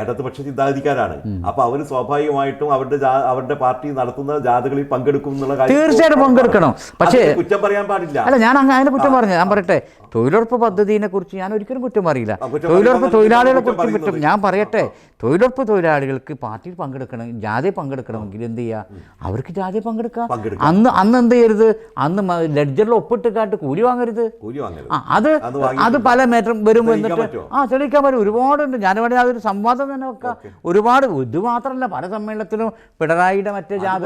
ഇടതുപക്ഷ ചിന്താഗതിക്കാരാണ്. അപ്പൊ അവർ സ്വാഭാവികമായിട്ടും അവരുടെ അവരുടെ പാർട്ടി നടത്തുന്ന ജാഥകളിൽ പങ്കെടുക്കും എന്നുള്ള കാര്യം തീർച്ചയായിട്ടും പങ്കെടുക്കണം. പക്ഷേ- കുറ്റം പറയാൻ പാടില്ല. അല്ല ഞാൻ അങ്ങനെ കുറ്റം പറഞ്ഞു ഞാൻ പറയട്ടെ. തൊഴിലുറപ്പ് പദ്ധതിയെ കുറിച്ച് ഞാൻ ഒരിക്കലും കുറ്റം പറയില്ല തൊഴിലുറപ്പ് തൊഴിലാളികളെ കുറിച്ച് കുറ്റം ഞാൻ പറയട്ടെ തൊഴിലുറപ്പ് തൊഴിലാളികൾക്ക് പാർട്ടിയിൽ പങ്കെടുക്കണം ജാതി പങ്കെടുക്കണമെങ്കിൽ എന്ത് ചെയ്യുക അവർക്ക് ജാതി പങ്കെടുക്കാം. അന്ന് അന്ന് എന്ത് ചെയ്യരുത്? അന്ന് ലഡ്ജറിൽ ലെഡ്ജറിൽ ഒപ്പിട്ട് കാട്ട് കൂലി വാങ്ങരുത്. ആ അത് അത് പല മേറ്റം വരും എന്നിട്ട്? ആ തെളിയിക്കാൻ പറ്റും. ഒരുപാടുണ്ട്. ഞാൻ വേണമെങ്കിൽ അതൊരു സംവാദം തന്നെ വെക്കാം. ഒരുപാട് ഇത് മാത്രമല്ല പല സമ്മേളനത്തിലും പിണറായിയുടെ മറ്റേ ജാഥ.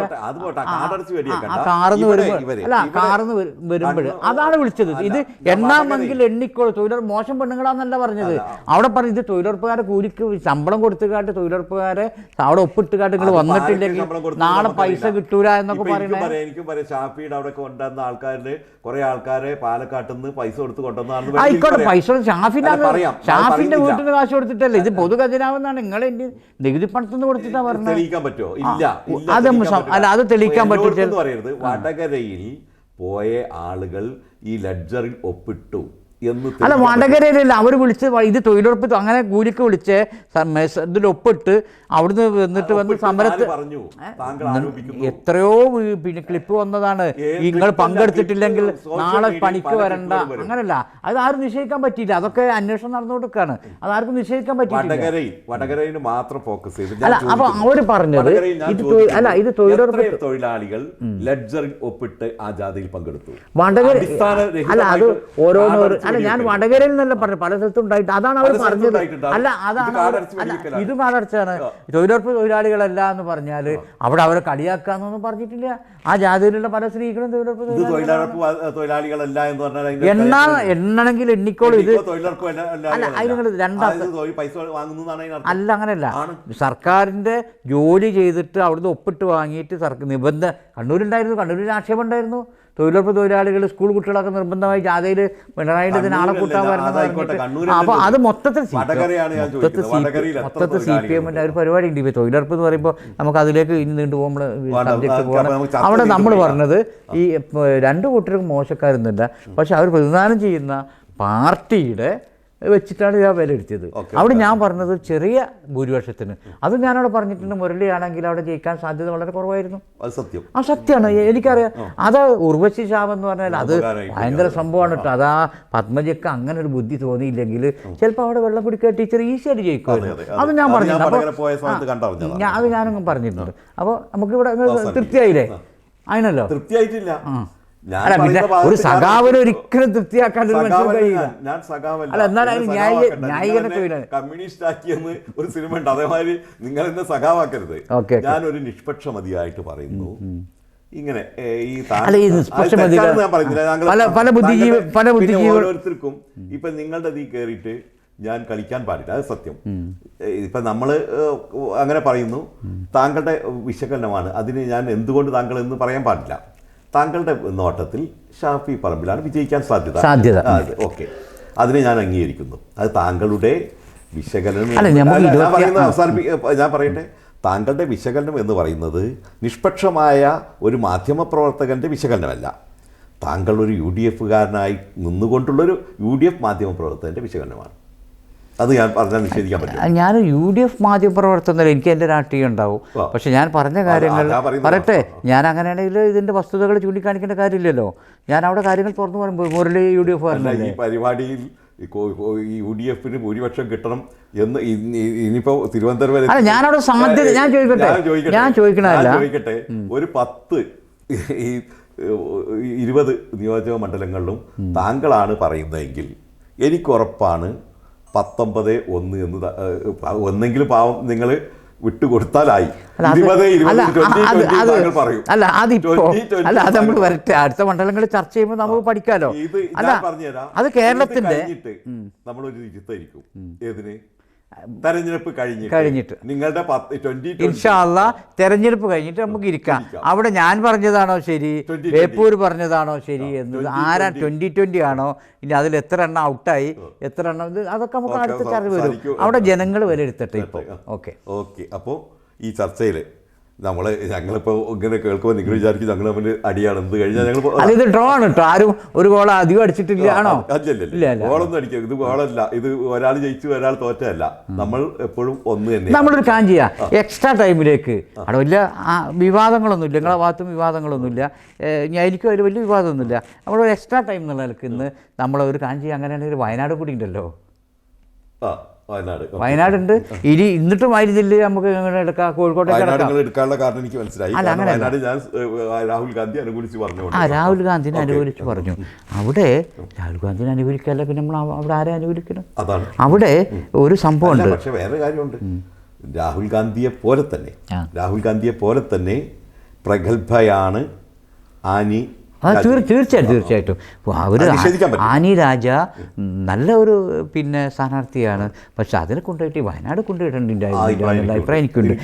കാർന്ന് വരുമ്പോൾ അല്ല കാർന്ന് വരുമ്പോൾ അതാണ് വിളിച്ചത്. ഇത് ഞാൻ എണ്ണാമെങ്കിൽ എണ്ണിക്കോളൂ. തൊഴിലുറപ്പ് മോശം പെണ്ണുങ്ങളാന്നല്ല പറഞ്ഞത്. അവിടെ പറഞ്ഞത് തൊഴിലുറപ്പുകാരെ കൂലിക്ക് ശമ്പളം കൊടുത്തുകാട്ട് തൊഴിലുറപ്പുകാരെ അവിടെ ഒപ്പിട്ടുകാട്ട് നിങ്ങൾ വന്നിട്ടില്ലെങ്കിൽ നാളെ പൈസ കിട്ടൂല എന്നൊക്കെ പറയുന്നത് എനിക്കും പറയാം, ഷാഫിയുടെ അവിടെ കൊണ്ടുവന്ന ആൾക്കാരിൽ കുറെ ആൾക്കാരെ പാലക്കാട്ടിൽ നിന്ന് പൈസ കൊടുത്ത് കൊണ്ടുവന്നാണ് ആയിക്കോട്ടെ പൈസ ഷാഫിന്റെ ഷാഫിന്റെ വീട്ടിൽ നിന്ന് കാശ് കൊടുത്തിട്ടല്ലേ? ഇത് പൊതു ഖജനാവെന്നാണ് എന്റെ നികുതി പണത്തിൽ നിന്ന് കൊടുത്തിട്ടാ പറഞ്ഞത് തെളിയിക്കാൻ പറ്റുമോ? ഇല്ല അത്. അല്ല, അത് തെളിയിക്കാൻ പറ്റും പറ്റില്ല. വടകരയിൽ പോയ ആളുകൾ ഈ ലെഡ്ജറിൽ ഒപ്പിട്ടു. എന്ന് അല്ല വടകരയിലല്ല അവർ വിളിച്ച് ഇത് തൊഴിലുറപ്പ് അങ്ങനെ കൂലിക്ക് വിളിച്ച് ഇതിൽ ഒപ്പിട്ട് അവിടുന്ന് വന്നിട്ട് വന്ന് സമരത്ത് എത്രയോ പിന്നെ ക്ലിപ്പ് വന്നതാണ്. നിങ്ങൾ പങ്കെടുത്തിട്ടില്ലെങ്കിൽ നാളെ പണിക്ക് വരണ്ട. അങ്ങനല്ല. അത് ആരും നിശ്ചയിക്കാൻ പറ്റിയില്ല. അതൊക്കെ അന്വേഷണം നടന്നുകൊടുക്കാണ് അത് ആർക്കും നിശ്ചയിക്കാൻ വടകരയിൽ മാത്രം ഫോക്കസ് ചെയ്ത്. അല്ല അപ്പൊ അവർ പറഞ്ഞത് ഇത് അല്ല ഇത് തൊഴിലുറപ്പ് തൊഴിലാളികൾ ലെഡ്ജർ ഒപ്പിട്ട് ആ ജാഥയിൽ പങ്കെടുത്തു. വടകര അല്ല അത് ഓരോന്ന് അല്ല ഞാൻ. വടകരയിൽ നിന്നല്ല പറഞ്ഞു പല സ്ഥലത്തും ഉണ്ടായിട്ട് അതാണ് അവർ പറഞ്ഞത്. അല്ല അതാണ്. ഇത് കാടടച്ചാണ് തൊഴിലുറപ്പ് തൊഴിലാളികളല്ല എന്ന് പറഞ്ഞാൽ അവിടെ അവരെ കളിയാക്കാന്നൊന്നും പറഞ്ഞിട്ടില്ല. ആ ജാതിയിലുള്ള പല സ്ത്രീകളും തൊഴിലുറപ്പ്. തൊഴിലാളികളല്ല എന്ന് പറഞ്ഞാൽ എണ്ണ എണ്ണണെങ്കിൽ എണ്ണിക്കോളൂ. ഇത് അല്ല- അല്ല അല്ല, അല്ല. അതിന് നിങ്ങൾ രണ്ടാമത്തെ- അല്ല അങ്ങനെയല്ല. സർക്കാരിന്റെ ജോലി ചെയ്തിട്ട് അവിടുന്ന് ഒപ്പിട്ട് വാങ്ങിയിട്ട് സർക്കാർ നിബന്ധന കണ്ണൂരുണ്ടായിരുന്നു കണ്ണൂരിൽ ആക്ഷേപം ഉണ്ടായിരുന്നു. തൊഴിലുറപ്പ് തൊഴിലാളികൾ സ്കൂൾ കുട്ടികളൊക്കെ നിർബന്ധമായി ജാഥയിൽ പിണറായിയുടെ ഇതിന് ആളെ കൂട്ടാൻ വരുന്നത് അപ്പോൾ അത് മൊത്തത്തിൽ മൊത്തത്തിൽ. സി- മൊത്തത്തിൽ സി പി? എമ്മിന്റെ ഒരു പരിപാടി ഉണ്ട്. ഇപ്പോൾ തൊഴിലുറപ്പ് എന്ന് പറയുമ്പോൾ നമുക്ക് അതിലേക്ക് ഇനി നീണ്ടു പോകുമ്പോൾ സബ്ജക്റ്റ് പോകണം. അവിടെ നമ്മൾ പറഞ്ഞത് ഈ രണ്ട് കൂട്ടർക്കും മോശക്കാരൊന്നുമില്ല. പക്ഷെ അവർ പ്രതിദാനം ചെയ്യുന്ന പാർട്ടിയുടെ വെച്ചിട്ടാണ് ഞാൻ വിലയിരുത്തിയത് എടുത്തത് അവിടെ ഞാൻ പറഞ്ഞത് ചെറിയ ഭൂരിപക്ഷത്തിന്. അത് ഞാനവിടെ പറഞ്ഞിട്ടുണ്ട് മുരളിയാണെങ്കിൽ അവിടെ ജയിക്കാൻ സാധ്യത വളരെ കുറവായിരുന്നു. അത് സത്യം. ആ സത്യമാണ്. എനിക്കറിയാം. അത് ഉർവശി ശാപം എന്ന് പറഞ്ഞാൽ അത്. ഭയങ്കര സംഭവമാണ് കേട്ടോ. അതാ പത്മജയ്ക്ക് അങ്ങനെ ഒരു ബുദ്ധി തോന്നിയില്ലെങ്കിൽ ചിലപ്പോൾ അവിടെ വെള്ളം കുടിക്കുക ടീച്ചർ ഈസിയായിട്ട് ജയിക്കുമായിരുന്നു. അതെ, ഞാൻ പറഞ്ഞിട്ടുണ്ട്. ഞാൻ അത് ഞാനും പറഞ്ഞിട്ടുണ്ട്. അപ്പോൾ നമുക്കിവിടെ തൃപ്തിയായില്ലേ? അതിനല്ലോ തൃപ്തിയായിട്ടില്ല. അല്ല പിന്നെ ഒരു സഖാവിനെ ഒരിക്കലും തൃപ്തിയാക്കാൻ ഒരു മനുഷ്യന് കഴിയില്ല. ഞാൻ. സഖാവല്ല. അല്ല, എന്നാലും. ന്യായീകരണ. കമ്മ്യൂണിസ്റ്റ് ആക്കിയെന്ന് ഒരു സിനിമ ഉണ്ട്. അതേമാതിരി നിങ്ങൾ എന്നെ സഖാവാക്കരുത്. ഞാൻ ഒരു നിഷ്പക്ഷ മതിയായിട്ട് പറയുന്നു. ഇങ്ങനെ ഈ. പല- പല ബുദ്ധിജീവി- പല ബുദ്ധിജീവി- ഓരോരുത്തർക്കും ഇപ്പൊ നിങ്ങളുടെ തീ കയറിയിട്ട് ഞാൻ കളിക്കാൻ പാടില്ല. അത് സത്യം. ഇപ്പൊ നമ്മൾ അങ്ങനെ പറയുന്നു. താങ്കളുടെ വിശകലനമാണ്. അതിന് ഞാൻ എന്തുകൊണ്ട് താങ്കൾ എന്ന് പറയാൻ പാടില്ല. താങ്കളുടെ നോട്ടത്തിൽ ഷാഫി പറമ്പിലാണ് വിജയിക്കാൻ സാധ്യത. സാധ്യത. ഓക്കെ. അതിനെ ഞാൻ അംഗീകരിക്കുന്നു. അത് താങ്കളുടെ വിശകലനം ഞാൻ പറയട്ടെ. താങ്കളുടെ വിശകലനം എന്ന് പറയുന്നത് നിഷ്പക്ഷമായ ഒരു മാധ്യമ പ്രവർത്തകന്റെ വിശകലനമല്ല. താങ്കൾ ഒരു യു ഡി എഫുകാരനായി നിന്നുകൊണ്ടുള്ളൊരു യു ഡി എഫ് മാധ്യമപ്രവർത്തകന്റെ വിശകലനമാണ്. അത് ഞാൻ പറഞ്ഞാൽ നിഷേധിക്കാൻ പറ്റും. ഞാൻ യു ഡി എഫ് മാധ്യമപ്രവർത്തനം എനിക്ക് എന്റെ രാഷ്ട്രീയം ഉണ്ടാവും. പക്ഷെ ഞാൻ പറഞ്ഞ കാര്യങ്ങൾ പറയട്ടെ. ഞാൻ അങ്ങനെയാണെങ്കിൽ ഇതിന്റെ വസ്തുതകൾ ചൂണ്ടിക്കാണിക്കേണ്ട കാര്യമില്ലല്ലോ. ഞാൻ അവിടെ കാര്യങ്ങൾ തുറന്നു പറയുമ്പോൾ മുരളി യു ഡി എഫ് ഈ പരിപാടിയിൽ യു ഡി എഫിന് ഭൂരിപക്ഷം കിട്ടണം എന്ന് ഇനി- ഇനിയിപ്പോ തിരുവനന്തപുരം ഞാനവിടെ സാധ്യത- ഞാൻ ചോദിക്കട്ടെ? ഞാൻ. ചോദിക്കട്ടെ. ഒരു പത്ത് ഈ ഇരുപത് നിയോജക മണ്ഡലങ്ങളിലും താങ്കളാണ് പറയുന്നതെങ്കിൽ എനിക്ക് ഉറപ്പാണ് പത്തൊമ്പത് ഒന്ന് എന്ന് ഒന്നെങ്കിലും പാവം നിങ്ങൾ വിട്ടുകൊടുത്താലായി. അല്ല, അതിപ്പോ 20, 20 അല്ല അത് നമ്മൾ വരട്ടെ. അടുത്ത മണ്ഡലങ്ങളിൽ ചർച്ച ചെയ്യുമ്പോൾ നമുക്ക് പഠിക്കാലോ. അല്ല അത് കേരളത്തിന്റെ നമ്മളൊരു ഇരുത്തായിരിക്കും ഏതിന്? തെരഞ്ഞെടുപ്പ് കഴിഞ്ഞിട്ട്. കഴിഞ്ഞിട്ട്. നിങ്ങളുടെ ഇൻഷാല്ല തെരഞ്ഞെടുപ്പ് കഴിഞ്ഞിട്ട് നമുക്ക് ഇരിക്കാം. അവിടെ ഞാൻ പറഞ്ഞതാണോ ശരി? 2020. ബേപ്പൂർ പറഞ്ഞതാണോ ശരി എന്നത് ആരാ ട്വന്റി ട്വന്റി ആണോ? ഇനി അതിൽ എത്ര എണ്ണം ഔട്ടായി? എത്ര എണ്ണം? ഇത് അതൊക്കെ നമുക്ക് അടുത്ത ചർച്ച വരും. അവിടെ ജനങ്ങൾ വിലയിരുത്തട്ടെ ഇപ്പോൾ. ഓക്കെ. ഓക്കെ അപ്പോൾ ഈ ചർച്ചയിൽ നമ്മൾ ഞങ്ങളിപ്പോൾ ഇങ്ങനെ കേൾക്കുമ്പോൾ നിങ്ങൾ വിചാരിക്കും ഞങ്ങൾ തമ്മിൽ അടിയാണ്. എന്ത് കഴിഞ്ഞാൽ ഞങ്ങൾ ഇത് ഡ്രോ ആണ് കേട്ടോ ആരും ഒരു ഗോൾ അധികം അടിച്ചിട്ടില്ല ആണോ? ഇല്ല അല്ലല്ല ഗോളൊന്നും അടിക്കുക ഇത് ഗോളല്ല ഇത് ഒരാൾ ജയിച്ചു ഒരാൾ തോറ്റല്ല നമ്മൾ എപ്പോഴും ഒന്ന് തന്നെ. നമ്മളൊരു കാര്യം ചെയ്യാം. എക്സ്ട്രാ ടൈമിലേക്ക് അവിടെ വലിയ വിവാദങ്ങളൊന്നും വിവാദങ്ങളൊന്നുമില്ല. നിങ്ങളെ ഭാഗത്തും വിവാദങ്ങളൊന്നുമില്ല. ഞാൻ എനിക്കും അതിൽ വലിയ വിവാദമൊന്നുമില്ല. നമ്മളൊരു എക്സ്ട്രാ ടൈം എന്നുള്ള നിലയ്ക്ക് ഇന്ന് നമ്മളൊരു കാര്യം ചെയ്യാം. അങ്ങനെയാണെങ്കിൽ വയനാട് കൂടി ഉണ്ടല്ലോ. ആ. വയനാട്. വയനാടുണ്ട്. ഇനി ഇന്നിട്ടും ആയിരം ജില്ല നമുക്ക് എടുക്കാം? കോഴിക്കോട്ടേക്ക് എടുക്കാനുള്ള കാരണം എനിക്ക് മനസ്സിലായി. വയനാട് ഞാൻ രാഹുൽ ഗാന്ധി അനുകൂലിച്ച് പറഞ്ഞു ആ രാഹുൽ ഗാന്ധിനെ അനുകൂലിച്ച് പറഞ്ഞു. അവിടെ രാഹുൽ ഗാന്ധിനെ അനുകൂലിക്കല്ല പിന്നെ നമ്മൾ അവിടെ ആരെ അനുകൂലിക്കണം? അതാണ്. അവിടെ ഒരു സംഭവം ഉണ്ട്. പക്ഷെ വേറെ കാര്യമുണ്ട്. രാഹുൽ ഗാന്ധിയെ പോലെ തന്നെ രാഹുൽ ഗാന്ധിയെ പോലെ തന്നെ പ്രഗത്ഭയാണ് ആനി ആ തീർ തീർച്ചയായിട്ടും തീർച്ചയായിട്ടും. അവർ അത്. ആനി രാജ നല്ല ഒരു പിന്നെ സ്ഥാനാർത്ഥിയാണ്. പക്ഷെ അതിനെ കൊണ്ടുപോയിട്ട് വയനാട് കൊണ്ടുപോയിട്ടുണ്ടായിരുന്നു ആ, അഭിപ്രായം എനിക്കുണ്ട്.